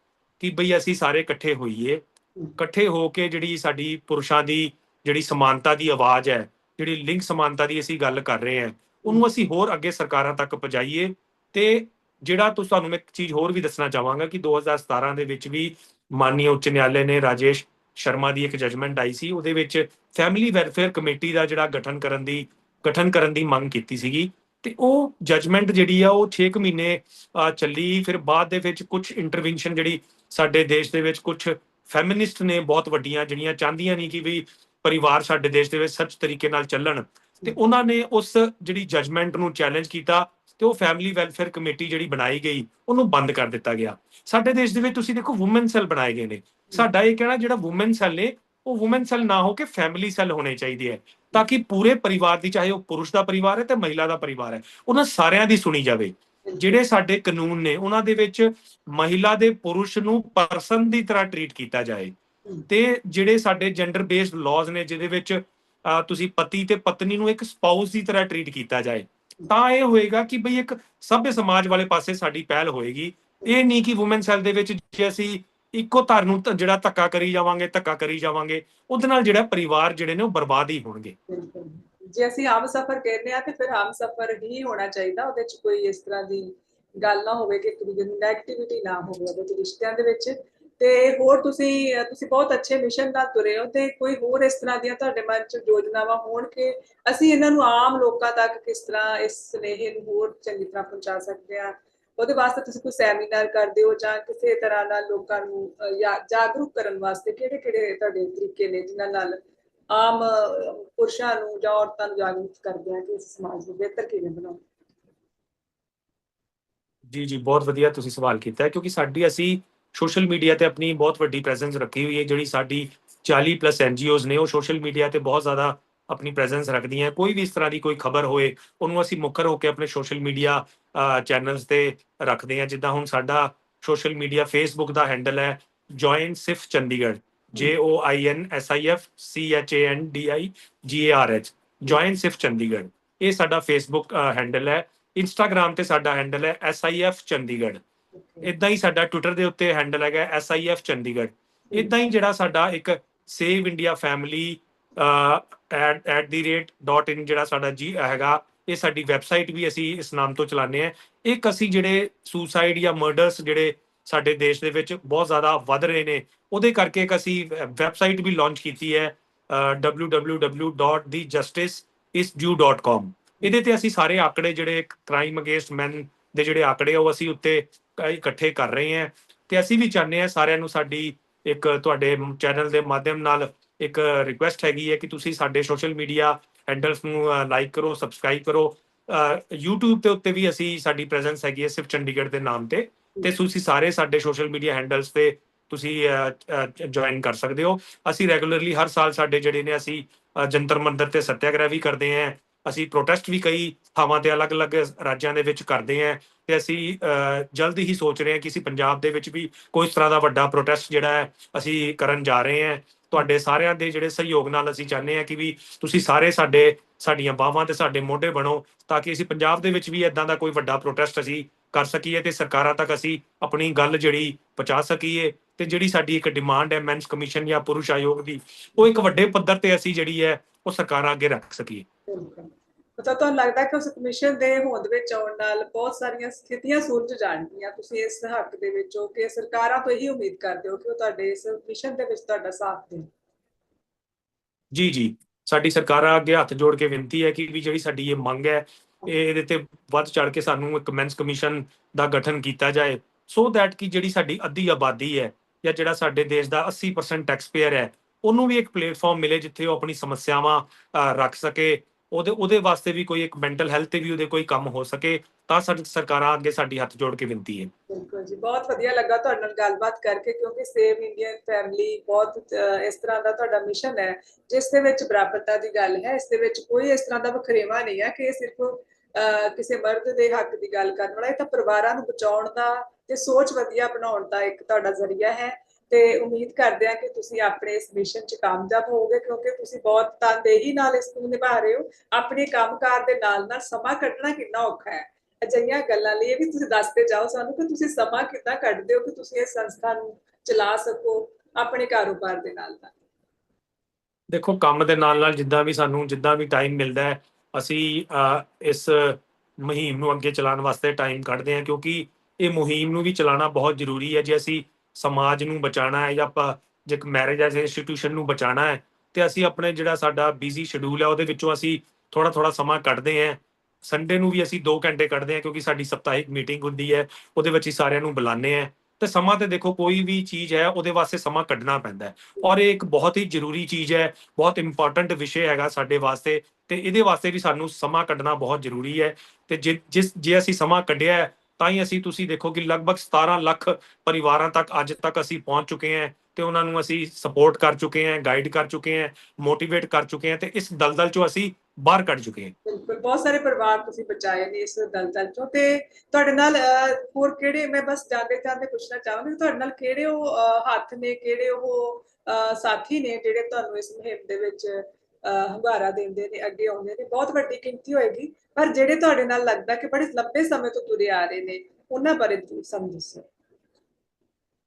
ਕਿ ਬਈ ਅਸੀਂ ਸਾਰੇ ਇਕੱਠੇ ਹੋਈਏ। ਇਕੱਠੇ ਹੋ ਕੇ ਜਿਹੜੀ ਸਾਡੀ ਪੁਰਸ਼ਾਂ ਦੀ ਜਿਹੜੀ ਸਮਾਨਤਾ ਦੀ ਆਵਾਜ਼ ਹੈ, ਜਿਹੜੀ ਲਿੰਗ ਸਮਾਨਤਾ ਦੀ ਅਸੀਂ ਗੱਲ ਕਰ ਰਹੇ ਹਾਂ, ਉਹਨੂੰ ਅਸੀਂ ਹੋਰ ਅੱਗੇ ਸਰਕਾਰਾਂ ਤੱਕ ਪਹੁੰਚਾਈਏ। ਤੇ ਜਿਹੜਾ ਤੁਸੀਂ, ਤੁਹਾਨੂੰ ਮੈਂ ਇੱਕ ਚੀਜ਼ ਹੋਰ ਵੀ ਦੱਸਣਾ ਚਾਹਾਂਗਾ ਕਿ 2017 ਦੇ ਵਿੱਚ ਵੀ ਮਾਨਨੀय ਉੱਚ ਨਿਆਲੇ ਨੇ ਰਾਜੇਸ਼ ਸ਼ਰਮਾ ਦੀ ਇੱਕ ਜਜਮੈਂਟ ਆਈ ਸੀ, ਉਹਦੇ ਵਿੱਚ ਫੈਮਿਲੀ ਵੈਲਫੇਅਰ ਕਮੇਟੀ ਦਾ ਜਿਹੜਾ ਗਠਨ ਕਰਨ ਦੀ, ਗਠਨ ਕਰਨ ਦੀ ਮੰਗ ਕੀਤੀ ਸੀਗੀ। ਤੇ ਉਹ ਜਜਮੈਂਟ ਜਿਹੜੀ ਆ, ਉਹ 6 ਮਹੀਨੇ ਚੱਲੀ। ਫਿਰ ਬਾਅਦ ਦੇ ਵਿੱਚ ਕੁਝ ਇੰਟਰਵੈਂਸ਼ਨ ਜਿਹੜੀ ਸਾਡੇ ਦੇਸ਼ ਦੇ ਵਿੱਚ ਕੁਝ ਫੈਮਿਨਿਸਟ ਨੇ ਬਹੁਤ ਵੱਡੀਆਂ ਜਿਹੜੀਆਂ ਚਾਹੁੰਦੀਆਂ ਨਹੀਂ ਕਿ ਵੀ ਪਰਿਵਾਰ ਸਾਡੇ ਦੇਸ਼ ਦੇ ਵਿੱਚ ਸੱਚ ਤਰੀਕੇ ਨਾਲ ਚੱਲਣ। ਤੇ ਉਹਨਾਂ ਨੇ ਉਸ ਜਿਹੜੀ ਜਜਮੈਂਟ ਨੂੰ ਚੈਲੰਜ ਕੀਤਾ। ਤੇ ਉਹ ਫੈਮਿਲੀ ਵੈਲਫੇਅਰ ਕਮੇਟੀ ਜਿਹੜੀ ਬਣਾਈ ਗਈ, ਉਹਨੂੰ ਬੰਦ ਕਰ ਦਿੱਤਾ ਗਿਆ। ਸਾਡੇ ਦੇਸ਼ ਦੇ ਵਿੱਚ ਤੁਸੀਂ ਦੇਖੋ ਔਮਨ ਸੈੱਲ ਬਣਾਏ ਗਏ ਨੇ। ਸਾਡਾ ਇਹ ਕਹਿਣਾ ਜਿਹੜਾ ਔਮਨ ਸੈੱਲ ਨੇ, ਉਹ ਔਮਨ ਸੈੱਲ ਨਾ ਹੋ ਕੇ ਫੈਮਿਲੀ ਸੈੱਲ ਹੋਣੇ ਚਾਹੀਦੇ ਹੈ ਤਾਂ ਕਿ ਪੂਰੇ ਪਰਿਵਾਰ ਦੀ, ਚਾਹੇ ਉਹ ਪੁਰਸ਼ ਦਾ ਪਰਿਵਾਰ ਹੈ ਤੇ ਮਹਿਲਾ ਦਾ ਪਰਿਵਾਰ ਹੈ, ਉਹਨਾਂ ਸਾਰਿਆਂ ਦੀ ਸੁਣੀ ਜਾਵੇ। ਜਿਹੜੇ ਸਾਡੇ ਕਾਨੂੰਨ ਨੇ, ਉਹਨਾਂ ਦੇ ਵਿੱਚ ਮਹਿਲਾ ਦੇ ਪੁਰਸ਼ ਨੂੰ ਪਰਸਨ ਦੀ ਤਰ੍ਹਾਂ ਟਰੀਟ ਕੀਤਾ ਜਾਏ। ਤੇ ਜਿਹੜੇ ਸਾਡੇ ਜੈਂਡਰ ਬੇਸਡ ਲਾਜ਼ ਨੇ, ਜਿਹਦੇ ਵਿੱਚ ਤੁਸੀਂ ਪਤੀ ਤੇ ਪਤਨੀ ਨੂੰ ਇੱਕ ਸਪਾਊਸ ਦੀ ਤਰ੍ਹਾਂ ਟਰੀਟ ਕੀਤਾ ਜਾਏ ਤਾਂ ਇਹ ਹੋਏਗਾ ਕਿ ਬਈ ਇੱਕ ਸਭ्य ਸਮਾਜ ਵਾਲੇ ਪਾਸੇ ਸਾਡੀ ਪਹਿਲ ਹੋਏਗੀ। ਇਹ ਨਹੀਂ ਕਿ ਔਮਨ ਸੈੱਲ ਦੇ ਵਿੱਚ ਜੇ ਅਸੀਂ ਇੱਕੋ ਧਰ ਨੂੰ ਜਿਹੜਾ ਧੱਕਾ ਕਰੀ ਜਾਵਾਂਗੇ, ਧੱਕਾ ਕਰੀ ਜਾਵਾਂਗੇ, ਉਹਦੇ ਨਾਲ ਜਿਹੜਾ ਪਰਿਵਾਰ ਜਿਹੜੇ ਨੇ ਉਹ ਬਰਬਾਦ ਹੀ ਹੋਣਗੇ। ਜੇ ਅਸੀਂ ਆਮ ਸਫਰ ਕਹਿੰਦੇ ਆ ਤੇ ਫਿਰ ਆਮ ਸਫਰ ਹੀ ਹੋਣਾ ਚਾਹੀਦਾ। ਉਹਦੇ ਚ ਕੋਈ ਇਸ ਤਰ੍ਹਾਂ ਦੀ ਗੱਲ ਨਾ ਹੋਵੇ ਕਿ ਇੱਕ ਦੂਜੇ ਨੂੰ ਨੈਗੇਟਿਵਿਟੀ ਨਾ ਹੋਵੇ, ਉਹਦੇ ਰਿਸ਼ਤਿਆਂ ਦੇ ਵਿੱਚ ਤੇ ਹੋਰ ਤੁਸੀਂ ਤੁਸੀਂ ਬਹੁਤ ਅੱਛੇ ਮਿਸ਼ਨ ਨਾਲ ਤੁਰੇ ਹੋ ਤੇ ਕੋਈ ਹੋਰ ਇਸ ਤਰ੍ਹਾਂ ਦੀਆਂ ਤੁਹਾਡੇ ਮਨ ਚ ਯੋਜਨਾਵਾਂ ਹੋਣ ਕਿ ਅਸੀਂ ਇਹਨਾਂ ਨੂੰ ਆਮ ਲੋਕਾਂ ਤੱਕ ਕਿਸ ਤਰ੍ਹਾਂ ਇਸ ਸੁਨੇਹੇ ਨੂੰ ਹੋਰ ਚੰਗੀ ਤਰ੍ਹਾਂ ਪਹੁੰਚਾ ਸਕਦੇ ਆ ਉਹਦੇ ਵਾਸਤੇ ਤੁਸੀਂ ਕੋਈ ਸੈਮੀਨਾਰ ਕਰਦੇ ਹੋ ਜਾਂ ਕਿਸੇ ਤਰ੍ਹਾਂ ਨਾਲ ਲੋਕਾਂ ਨੂੰ ਜਾਗਰੂਕ ਕਰਨ ਵਾਸਤੇ ਕਿਹੜੇ ਕਿਹੜੇ ਤੁਹਾਡੇ ਤਰੀਕੇ ਨੇ ਜਿਨ੍ਹਾਂ ਨਾਲ ਆਮ, ਪੁਰਸ਼ਾਂ ਨੂੰ ਜਾਂ ਔਰਤਾਂ ਨੂੰ ਜਾਗਰੂਕ ਕਰਦੇ ਆ ਕਿ ਇਸ ਸਮਾਜ ਨੂੰ ਬਿਹਤਰ ਕਿਵੇਂ ਬਣਾਉਣਾ? ਜੀ ਜੀ, ਬਹੁਤ ਵਧੀਆ ਤੁਸੀਂ ਸਵਾਲ ਕੀਤਾ ਕਿਉਂਕਿ ਸਾਡੀ ਅਸੀਂ ਸੋਸ਼ਲ ਮੀਡੀਆ ਤੇ ਆਪਣੀ ਬਹੁਤ ਵੱਡੀ ਪ੍ਰੈਜ਼ੈਂਸ ਰੱਖੀ ਹੋਈ ਹੈ, ਜਿਹੜੀ ਸਾਡੀ 40 ਪਲੱਸ ਐਨਜੀਓਜ਼ ਨੇ, ਉਹ ਸੋਸ਼ਲ ਮੀਡੀਆ ਤੇ ਬਹੁਤ ਜ਼ਿਆਦਾ ਆਪਣੀ ਪ੍ਰੈਜ਼ੈਂਸ ਰੱਖਦੀਆਂ ਕੋਈ ਵੀ ਇਸ ਤਰ੍ਹਾਂ ਦੀ ਕੋਈ ਖਬਰ ਹੋਏ, ਉਹਨੂੰ ਅਸੀਂ ਮੁੱਖਰ ਹੋ ਕੇ ਆਪਣੇ ਸੋਸ਼ਲ ਮੀਡੀਆ ਚੈਨਲਸ ਤੇ ਰੱਖਦੇ ਹਾਂ। ਜਿੱਦਾਂ ਹੁਣ ਸਾਡਾ ਸੋਸ਼ਲ ਮੀਡੀਆ ਫੇਸਬੁੱਕ ਦਾ ਹੈਂਡਲ ਹੈ join SIF Chandigarh J O I N S I F C H A N D I G A R H join SIF Chandigarh ਇਹ ਸਾਡਾ ਫੇਸਬੁੱਕ ਹੈਂਡਲ ਹੈ। ਇੰਸਟਾਗ੍ਰam ਤੇ ਸਾਡਾ ਹੈਂਡਲ ਹੈ SIF Chandigarh ਇਦਾਂ ਹੀ ਸਾਡਾ ਟਵਿੱਟਰ ਦੇ ਉੱਤੇ ਹੈਂਡਲ ਹੈਗਾ SIF ਚੰਡੀਗੜ੍ਹ। ਇਦਾਂ ਹੀ ਜਿਹੜਾ ਸਾਡਾ ਇੱਕ ਸੇਵ ਇੰਡੀਆ ਫੈਮਿਲੀ @@in ਜਿਹੜਾ ਸਾਡਾ ਜੀ ਹੈਗਾ ਇਹ ਸਾਡੀ ਵੈਬਸਾਈਟ ਵੀ ਅਸੀਂ ਇਸ ਨਾਮ ਤੋਂ ਚਲਾਉਂਦੇ ਆ ਇੱਕ ਅਸੀਂ ਜਿਹੜੇ ਸੁਸਾਈਡ ਜਾਂ ਮਰਡਰਸ ਜਿਹੜੇ ਸਾਡੇ ਦੇਸ਼ ਦੇ ਵਿੱਚ ਬਹੁਤ ਜ਼ਿਆਦਾ ਵੱਧ ਰਹੇ ਨੇ ਉਹਦੇ ਕਰਕੇ ਇੱਕ ਅਸੀਂ ਵੈਬਸਾਈਟ ਵੀ ਲਾਂਚ ਕੀਤੀ ਹੈ www.thejusticeisdue.com ਇਹਦੇ ਤੇ ਅਸੀਂ ਸਾਰੇ ਆંકੜੇ ਜਿਹੜੇ ਕ੍ਰਾਈਮ ਅਗੇਂਸਟ ਮੈਨ ਦੇ ਜਿਹੜੇ ਆંકੜੇ ਉਹ ਅਸੀਂ ਉੱਤੇ ਇਕੱਠੇ ਕਰ ਰਹੇ ਹਾਂ ਤੇ ਅਸੀਂ ਵੀ ਚਾਹੁੰਦੇ ਹਾਂ ਸਾਰਿਆਂ ਨੂੰ ਸਾਡੀ ਇੱਕ ਤੁਹਾਡੇ ਚੈਨਲ ਦੇ ਮਾਧਿਅਮ ਨਾਲ ਇੱਕ ਰਿਕੁਐਸਟ ਹੈਗੀ ਹੈ ਕਿ ਤੁਸੀਂ ਸਾਡੇ ਸੋਸ਼ਲ ਮੀਡੀਆ ਹੈਂਡਲਸ ਨੂੰ ਲਾਈਕ ਕਰੋ ਸਬਸਕ੍ਰਾਈਬ ਕਰੋ। ਅਹ, YouTube ਤੇ ਉੱਤੇ ਵੀ ਅਸੀਂ ਸਾਡੀ ਪ੍ਰੈਜ਼ੈਂਸ ਹੈਗੀ ਹੈ ਸਿਰਫ ਚੰਡੀਗੜ੍ਹ ਦੇ ਨਾਮ ਤੇ। ਤੇ ਤੁਸੀਂ ਸਾਰੇ ਸਾਡੇ ਸੋਸ਼ਲ ਮੀਡੀਆ ਹੈਂਡਲਸ ਤੇ ਤੁਸੀਂ ਜੁਆਇਨ ਕਰ ਸਕਦੇ ਹੋ। ਅਸੀਂ ਰੈਗੂਲਰਲੀ ਹਰ ਸਾਲ ਸਾਡੇ ਜਿਹੜੇ ਨੇ ਅਸੀਂ ਜੰਤਰ ਮੰਤਰ ਤੇ ਸੱਤਿਆਗ੍ਰਹਿ ਵੀ ਕਰਦੇ ਹਾਂ। ਅਸੀਂ ਪ੍ਰੋਟੈਸਟ ਵੀ ਕਈ ਥਾਵਾਂ ਤੇ ਅਲੱਗ-ਅਲੱਗ ਰਾਜਾਂ ਦੇ ਵਿੱਚ ਕਰਦੇ ਹਾਂ ਤੇ ਅਸੀਂ ਅ, ਜਲਦੀ ਹੀ ਸੋਚ ਰਹੇ ਹਾਂ ਕਿ ਅਸੀਂ ਪੰਜਾਬ ਦੇ ਵਿੱਚ ਵੀ ਕੋਈ ਇਸ ਤਰ੍ਹਾਂ ਦਾ ਵੱਡਾ ਪ੍ਰੋਟੈਸਟ ਜਿਹੜਾ ਹੈ ਅਸੀਂ ਕਰਨ ਜਾ ਰਹੇ ਹਾਂ। ਤੁਹਾਡੇ ਸਾਰਿਆਂ ਦੇ ਜਿਹੜੇ ਸਹਿਯੋਗ ਨਾਲ ਅਸੀਂ ਚਾਹੁੰਦੇ ਹਾਂ ਕਿ ਵੀ ਤੁਸੀਂ ਸਾਰੇ ਸਾਡੇ ਸਾਡੀਆਂ ਬਾਹਾਂ ਤੇ ਸਾਡੇ ਮੋਢੇ ਬਣੋ ਤਾਂ ਕਿ ਅਸੀਂ ਪੰਜਾਬ ਦੇ ਵਿੱਚ ਵੀ ਇਦਾਂ ਦਾ ਕੋਈ ਵੱਡਾ ਪ੍ਰੋਟੈਸਟ ਅਸੀਂ ਕਰ ਸਕੀਏ ਤੇ ਸਰਕਾਰਾਂ ਤੱਕ ਅਸੀਂ ਆਪਣੀ ਗੱਲ ਜਿਹੜੀ ਪਹੁੰਚਾ ਸਕੀਏ ਤੇ ਜਿਹੜੀ ਸਾਡੀ ਇੱਕ ਡਿਮਾਂਡ ਹੈ ਮੈਨਸ ਕਮਿਸ਼ਨ ਜਾਂ ਪੁਰਸ਼ ਆਯੋਗ ਦੀ ਉਹ ਇੱਕ ਵੱਡੇ ਪੱਧਰ ਤੇ ਅਸੀਂ ਜਿਹੜੀ ਹੈ ਉਹ ਸਰਕਾਰਾਂ ਅੱਗੇ ਰੱਖ ਸਕੀਏ। ਤਾਂ ਤੁਹਾਨੂੰ ਲੱਗਦਾ ਕਿ ਉਸ ਕਮਿਸ਼ਨ ਦੇ ਹੋਂਦ ਵਿੱਚ ਆਉਣ ਨਾਲ ਬਹੁਤ ਸਾਰੀਆਂ ਸਥਿਤੀਆਂ ਸੁਲਝ ਜਾਣਗੀਆਂ? ਤੁਸੀਂ ਇਸ ਹੱਕ ਦੇ ਵਿੱਚ ਹੋ ਕਿ ਸਰਕਾਰਾਂ ਤੋਂ ਇਹੀ ਉਮੀਦ ਕਰਦੇ ਹੋ ਕਿ ਉਹ ਤੁਹਾਡੇ ਇਸ ਮਿਸ਼ਨ ਦੇ ਵਿੱਚ ਤੁਹਾਡਾ ਸਾਥ ਦੇਣ? ਜੀ ਜੀ। ਸਾਡੀ ਸਰਕਾਰਾਂ ਅੱਗੇ ਹੱਥ ਜੋੜ ਕੇ ਬੇਨਤੀ ਹੈ ਕਿ ਵੀ ਜਿਹੜੀ ਸਾਡੀ ਇਹ ਮੰਗ ਹੈ ਇਹ ਇਹਦੇ ਤੇ ਵੱਧ ਚੜ ਕੇ ਸਾਨੂੰ ਇੱਕ ਮੈਨਸ ਕਮਿਸ਼ਨ ਦਾ ਗਠਨ ਕੀਤਾ ਜਾਏ। ਸੋ ਦੈਟ ਕਿ ਜਿਹੜੀ ਸਾਡੀ ਅੱਧੀ ਆਬਾਦੀ ਹੈ ਜਾਂ ਜਿਹੜਾ ਸਾਡੇ ਦੇਸ਼ ਦਾ 80% ਟੈਕਸ ਪੇਅਰ ਹੈ ਉਹਨੂੰ ਵੀ ਇੱਕ ਪਲੇਟਫਾਰਮ ਮਿਲੇ ਜਿੱਥੇ ਉਹ ਆਪਣੀ ਸਮੱਸਿਆਵਾਂ ਰੱਖ ਸਕੇ। ਉਹਦੇ ਉਹਦੇ ਵਾਸਤੇ ਵੀ ਕੋਈ ਇੱਕ ਮੈਂਟਲ ਹੈਲਥ ਤੇ ਵੀ ਉਹਦੇ ਕੋਈ ਕੰਮ ਹੋ ਸਕੇ, ਤਾਂ ਸਾਡੀ ਸਰਕਾਰਾਂ ਅੱਗੇ ਸਾਡੀ ਹੱਥ ਜੋੜ ਕੇ ਬੇਨਤੀ ਹੈ। ਬਿਲਕੁਲ ਜੀ, ਬਹੁਤ ਵਧੀਆ ਲੱਗਾ ਤੁਹਾਡੇ ਨਾਲ ਗੱਲਬਾਤ ਕਰਕੇ, ਕਿਉਂਕਿ ਸੇਵ ਇੰਡੀਅਨ ਫੈਮਿਲੀ ਬਹੁਤ ਇਸ ਤਰ੍ਹਾਂ ਦਾ ਤੁਹਾਡਾ ਮਿਸ਼ਨ ਹੈ, ਜਿਸ ਦੇ ਵਿੱਚ ਬਰਾਬਰਤਾ ਦੀ ਗੱਲ ਹੈ, ਇਸ ਦੇ ਵਿੱਚ ਕੋਈ ਇਸ ਤਰ੍ਹਾਂ ਦਾ ਵਖਰੇਵਾ ਨਹੀਂ ਹੈ ਕਿ ਇਹ ਸਿਰਫ ਕਿਸੇ ਮਰਦ ਦੇ ਹੱਕ ਦੀ ਗੱਲ ਕਰਨ ਵਾਲਾ, ਇਹ ਤਾਂ ਪਰਿਵਾਰਾਂ ਨੂੰ ਬਚਾਉਣ ਦਾ ਤੇ ਸੋਚ ਵਧੀਆ ਬਣਾਉਣ ਦਾ ਇੱਕ ਤੁਹਾਡਾ ਜ਼ਰੀਆ ਹੈ। ਤੇ ਉਮੀਦ ਕਰਦੇ ਹਾਂ ਕਿ ਤੁਸੀਂ ਆਪਣੇ ਇਸ ਮਿਸ਼ਨ 'ਚ ਕਾਮਯਾਬ ਹੋਵੋਗੇ, ਕਿਉਂਕਿ ਤੁਸੀਂ ਬਹੁਤ ਤਨਦੇਹੀ ਨਾਲ ਇਸ ਨੂੰ ਨਿਭਾ ਰਹੇ ਹੋ। ਆਪਣੇ ਕੰਮਕਾਰ ਦੇ ਨਾਲ ਨਾਲ ਸਮਾਂ ਕੱਢਣਾ ਕਿੰਨਾ ਔਖਾ ਹੈ। ਅਜਿਹੀਆਂ ਗੱਲਾਂ ਲਈ ਵੀ ਤੁਸੀਂ ਦੱਸਦੇ ਜਾਓ ਸਾਨੂੰ ਕਿ ਤੁਸੀਂ ਸਮਾਂ ਕਿੱਦਾਂ ਕੱਢਦੇ ਹੋ ਕਿ ਤੁਸੀਂ ਇਸ ਸੰਸਥਾ ਨੂੰ ਚਲਾ ਸਕੋ ਆਪਣੇ ਕਾਰੋਬਾਰ ਦੇ ਨਾਲ ਨਾਲ। ਦੇਖੋ, ਕੰਮ ਦੇ ਨਾਲ ਨਾਲ ਜਿੱਦਾਂ ਵੀ ਸਾਨੂੰ, ਜਿੱਦਾਂ ਵੀ ਟਾਈਮ ਮਿਲਦਾ ਹੈ, ਅਸੀਂ ਇਸ ਮੁਹਿੰਮ ਨੂੰ ਅੱਗੇ ਚਲਾਉਣ ਵਾਸਤੇ ਟਾਈਮ ਕੱਢਦੇ ਹਾਂ, ਕਿਉਂਕਿ ਇਹ ਮੁਹਿੰਮ ਨੂੰ ਵੀ ਚਲਾਉਣਾ ਬਹੁਤ ਜ਼ਰੂਰੀ ਹੈ। ਜੇ ਅਸੀਂ ਸਮਾਜ ਨੂੰ ਬਚਾਉਣਾ ਹੈ ਜਾਂ ਆਪਾਂ ਜੇ ਇੱਕ ਮੈਰਿਜ ਐਜ਼ ਇੰਸਟੀਟਿਊਸ਼ਨ ਨੂੰ ਬਚਾਉਣਾ ਹੈ, ਤੇ ਅਸੀਂ ਆਪਣੇ ਜਿਹੜਾ ਸਾਡਾ ਬਿਜ਼ੀ ਸ਼ਡਿਊਲ ਹੈ, ਉਹਦੇ ਵਿੱਚੋਂ ਅਸੀਂ ਥੋੜਾ ਥੋੜਾ ਸਮਾਂ ਕੱਢਦੇ ਹਾਂ। ਸੰਡੇ ਨੂੰ ਵੀ ਅਸੀਂ 2 ਘੰਟੇ ਕੱਢਦੇ ਹਾਂ, ਕਿਉਂਕਿ ਸਾਡੀ ਸਪਤਾਹਿਕ ਮੀਟਿੰਗ ਹੁੰਦੀ ਹੈ, ਉਹਦੇ ਵਿੱਚ ਹੀ ਸਾਰਿਆਂ ਨੂੰ ਬੁਲਾਉਂਦੇ ਹਾਂ। ਤੇ ਸਮਾਂ ਤੇ ਦੇਖੋ, ਕੋਈ ਵੀ ਚੀਜ਼ ਹੈ, ਉਹਦੇ ਵਾਸਤੇ ਸਮਾਂ ਕੱਢਣਾ ਪੈਂਦਾ ਹੈ। ਔਰ ਇਹ ਇੱਕ ਬਹੁਤ ਹੀ ਜ਼ਰੂਰੀ ਚੀਜ਼ ਹੈ, ਬਹੁਤ ਇੰਪੋਰਟੈਂਟ ਵਿਸ਼ੇ ਹੈਗਾ ਸਾਡੇ ਵਾਸਤੇ, ਤੇ ਇਹਦੇ ਵਾਸਤੇ ਵੀ ਸਾਨੂੰ ਸਮਾਂ ਕੱਢਣਾ ਬਹੁਤ ਜ਼ਰੂਰੀ ਹੈ। ਤੇ ਜੇ, ਜਿਸ, ਜੇ ਅਸੀਂ ਸਮਾਂ ਕੱਢਿਆ ਤਾਂ ਹੀ ਅਸੀਂ ਤੁਸੀਂ ਦੇਖੋ ਕਿ ਲਗਭਗ 17 ਲੱਖ ਪਰਿਵਾਰਾਂ ਤੱਕ ਅੱਜ ਤੱਕ ਅਸੀਂ ਪਹੁੰਚ ਚੁੱਕੇ ਹਾਂ ਤੇ ਉਹਨਾਂ ਨੂੰ ਅਸੀਂ ਸਪੋਰਟ ਕਰ ਚੁੱਕੇ ਹਾਂ ਗਾਈਡ ਕਰ ਚੁੱਕੇ ਹਾਂ ਮੋਟੀਵੇਟ ਕਰ ਚੁੱਕੇ ਹਾਂ ਤੇ ਇਸ ਦਲਦਲ ਚੋਂ ਅਸੀਂ ਬਾਹਰ ਕੱਢ ਚੁੱਕੇ ਹਾਂ। ਬਿਲਕੁਲ, ਬਹੁਤ ਸਾਰੇ ਪਰਿਵਾਰ ਤੁਸੀਂ ਬਚਾਏ ਨੇ ਇਸ ਦਲਦਲ ਚੋਂ ਤੇ ਤੁਹਾਡੇ ਨਾਲ ਹੋਰ ਕਿਹੜੇ, ਮੈਂ ਬਸ ਜਾਂਦੇ ਜਾਂਦੇ ਪੁੱਛਣਾ ਚਾਹਾਂਗੀ ਤੁਹਾਡੇ ਨਾਲ ਕਿਹੜੇ ਉਹ ਹੱਥ ਨੇ, ਕਿਹੜੇ ਉਹ ਸਾਥੀ ਨੇ ਜਿਹੜੇ ਤੁਹਾਨੂੰ ਇਸ ਮੁਹਿੰਮ ਦੇ ਵਿੱਚ ਹੁੰਗਾਰਾ ਦਿੰਦੇ ਨੇ, ਅੱਗੇ ਆਉਂਦੇ ਨੇ, ਬਹੁਤ ਵੱਡੀ ਗਿਣਤੀ ਹੋਏਗੀ, ਪਰ ਜਿਹੜੇ ਤੁਹਾਡੇ ਨਾਲ ਲੱਗਦਾ ਕਿ ਬੜੇ ਲੰਬੇ ਸਮੇਂ ਤੋਂ ਤੁਰੇ ਆ ਰਹੇ ਨੇ, ਉਹਨਾਂ ਬਾਰੇ ਜ਼ਰੂਰ ਸਾਨੂੰ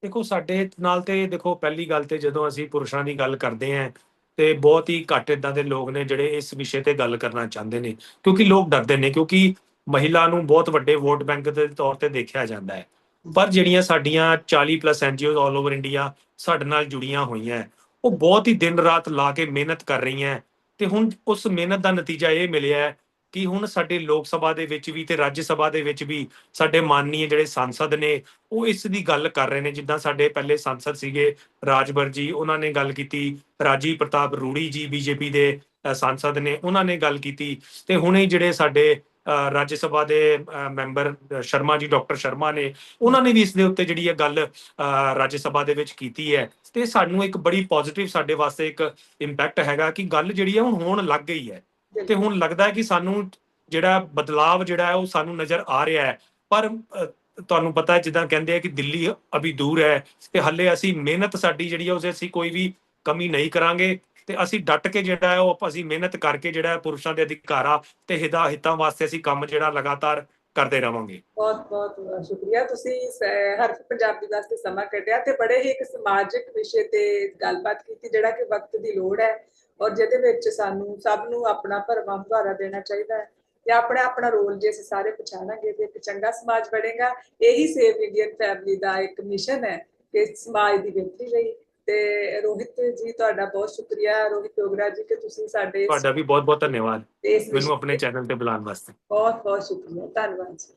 ਦੇਖੋ, ਸਾਡੇ ਨਾਲ ਤੇ ਦੇਖੋ, ਪਹਿਲੀ ਗੱਲ ਤੇ ਜਦੋਂ ਅਸੀਂ ਪੁਰਸ਼ਾਂ ਦੀ ਗੱਲ ਕਰਦੇ ਆਂ ਤੇ ਬਹੁਤ ਹੀ ਘੱਟ ਇਦਾਂ ਦੇ ਲੋਕ ਨੇ ਜਿਹੜੇ ਇਸ ਵਿਸ਼ੇ ਤੇ ਗੱਲ ਕਰਨਾ ਚਾਹੁੰਦੇ ਨੇ, ਕਿਉਂਕਿ ਲੋਕ ਡਰਦੇ ਨੇ, ਕਿਉਂਕਿ ਮਹਿਲਾ ਨੂੰ ਬਹੁਤ ਵੱਡੇ ਵੋਟ ਬੈਂਕ ਦੇ ਤੌਰ ਤੇ ਦੇਖਿਆ ਜਾਂਦਾ ਹੈ। ਪਰ ਜਿਹੜੀਆਂ ਸਾਡੀਆਂ 40 plus NGOs all over India ਸਾਡੇ ਨਾਲ ਜੁੜੀਆਂ ਹੋਈਆਂ ਉਹ ਬਹੁਤ ਹੀ ਦਿਨ ਰਾਤ ਲਾ ਕੇ ਮਿਹਨਤ ਕਰ ਰਹੀਆਂ ਹੈ। ਤੇ ਹੁਣ ਉਸ ਮਿਹਨਤ ਦਾ ਨਤੀਜਾ ਇਹ ਮਿਲਿਆ ਕਿ ਹੁਣ ਸਾਡੇ ਲੋਕ ਸਭਾ ਦੇ ਵਿੱਚ ਵੀ ਤੇ ਰਾਜ ਸਭਾ ਦੇ ਵਿੱਚ ਵੀ ਸਾਡੇ ਮਾਨਨੀय ਜਿਹੜੇ ਸੰਸਦ ਨੇ ਉਹ ਇਸ ਦੀ ਗੱਲ ਕਰ ਰਹੇ ਨੇ। ਜਿੱਦਾਂ ਸਾਡੇ ਪਹਿਲੇ ਸੰਸਦ ਸੀਗੇ ਰਾਜਵਰ ਜੀ ਉਹਨਾਂ ਨੇ ਗੱਲ ਕੀਤੀ ਰਾਜੀ ਪ੍ਰਤਾਪ ਰੂੜੀ ਜੀ ਬੀਜੇਪੀ ਦੇ ਅ, ਸੰਸਦ ਨੇ ਉਹਨਾਂ ਨੇ ਗੱਲ ਕੀਤੀ। ਤੇ ਹੁਣੇ ਜਿਹੜੇ ਸਾਡੇ ਰਾਜ ਸਭਾ ਦੇ ਮੈਂਬਰ ਸ਼ਰਮਾ ਜੀ, ਡਾਕਟਰ ਸ਼ਰਮਾ ਨੇ, ਉਹਨਾਂ ਨੇ ਵੀ ਇਸ ਦੇ ਉੱਤੇ ਜਿਹੜੀ ਇਹ ਗੱਲ ਰਾਜ ਸਭਾ ਦੇ ਵਿੱਚ ਕੀਤੀ ਹੈ। ਤੇ ਸਾਨੂੰ ਇੱਕ ਬੜੀ ਪੋਜ਼ਿਟਿਵ ਸਾਡੇ ਵਾਸਤੇ ਇੱਕ ਇੰਪੈਕਟ ਹੈਗਾ ਕਿ ਗੱਲ ਜਿਹੜੀ ਹੈ ਹੁਣ, ਹੋਣ ਲੱਗ ਗਈ ਹੈ। ਤੇ ਹੁਣ ਲੱਗਦਾ ਹੈ ਕਿ ਸਾਨੂੰ ਜਿਹੜਾ ਬਦਲਾਵ ਜਿਹੜਾ ਹੈ, ਉਹ ਸਾਨੂੰ ਨਜ਼ਰ ਆ ਰਿਹਾ ਹੈ। ਪਰ ਤੁਹਾਨੂੰ ਪਤਾ ਹੈ, ਜਿੱਦਾਂ ਕਹਿੰਦੇ ਆ ਕਿ ਦਿੱਲੀ ਅਭੀ ਦੂਰ ਹੈ ਤੇ ਹੱਲੇ ਅਸੀਂ ਮਿਹਨਤ ਸਾਡੀ ਜਿਹੜੀ ਹੈ, ਉਸੇ ਅਸੀਂ ਕੋਈ ਵੀ ਕਮੀ ਨਹੀਂ ਕਰਾਂਗੇ। ਤੇ ਅਸੀਂ ਡਟ ਕੇ ਜਿਹੜਾ ਉਹ ਅਸੀਂ ਮਿਹਨਤ ਕਰਕੇ ਜਿਹੜਾ ਪੁਰਸ਼ਾਂ ਦੇ ਅਧਿਕਾਰਾਂ ਤੇ ਹਿਦਾ ਵਾਸਤੇ ਅਸੀਂ ਕੰਮ ਜਿਹੜਾ ਲਗਾਤਾਰ ਕਰਦੇ ਰਵਾਂਗੇ। ਬਹੁਤ ਬਹੁਤ ਸ਼ੁਕਰੀਆ। ਤੁਸੀਂ ਹਰ ਪੰਜਾਬੀ ਵਾਸਤੇ ਸਮਾਂ ਕੱਢਿਆ ਤੇ ਬੜੇ ਹੀ ਇੱਕ ਸਮਾਜਿਕ ਵਿਸ਼ੇ ਤੇ ਗੱਲਬਾਤ ਕੀਤੀ, ਜਿਹੜਾ ਕਿ ਵਕਤ ਦੀ ਲੋੜ ਹੈ ਔਰ ਜਿਹਦੇ ਵਿੱਚ ਸਾਨੂੰ ਸਭ ਨੂੰ ਆਪਣਾ ਭਰਵਾਂ ਹੁੰਗਾਰਾ ਦੇਣਾ ਚਾਹੀਦਾ ਹੈ ਤੇ ਆਪਣਾ ਆਪਣਾ ਰੋਲ ਜੇ ਅਸੀਂ ਸਾਰੇ ਪਛਾਣਾਂਗੇ ਤੇ ਇੱਕ ਚੰਗਾ ਸਮਾਜ ਬਣੇਗਾ। ਇਹੀ ਸੇਵ ਇੰਡੀਅਨ ਫੈਮਿਲੀ ਦਾ ਇੱਕ ਮਿਸ਼ਨ ਹੈ ਕਿ ਸਮਾਜ ਦੀ ਬਿਹਤਰੀ ਲਈ ਤੇ ਰੋਹਿਤ ਜੀ ਤੁਹਾਡਾ ਬਹੁਤ ਸ਼ੁਕਰੀਆ। ਰੋਹਿਤ ਡੋਗਰਾ ਜੀ ਕਿ ਤੁਸੀਂ ਸਾਡੇ ਤੁਹਾਡਾ ਵੀ ਬਹੁਤ ਬਹੁਤ ਧੰਨਵਾਦ ਮੈਨੂੰ ਆਪਣੇ ਚੈਨਲ ਤੇ ਬੁਲਾਉਣ ਵਾਸਤੇ। ਬਹੁਤ ਬਹੁਤ ਸ਼ੁਕਰੀਆ। ਧੰਨਵਾਦ ਜੀ।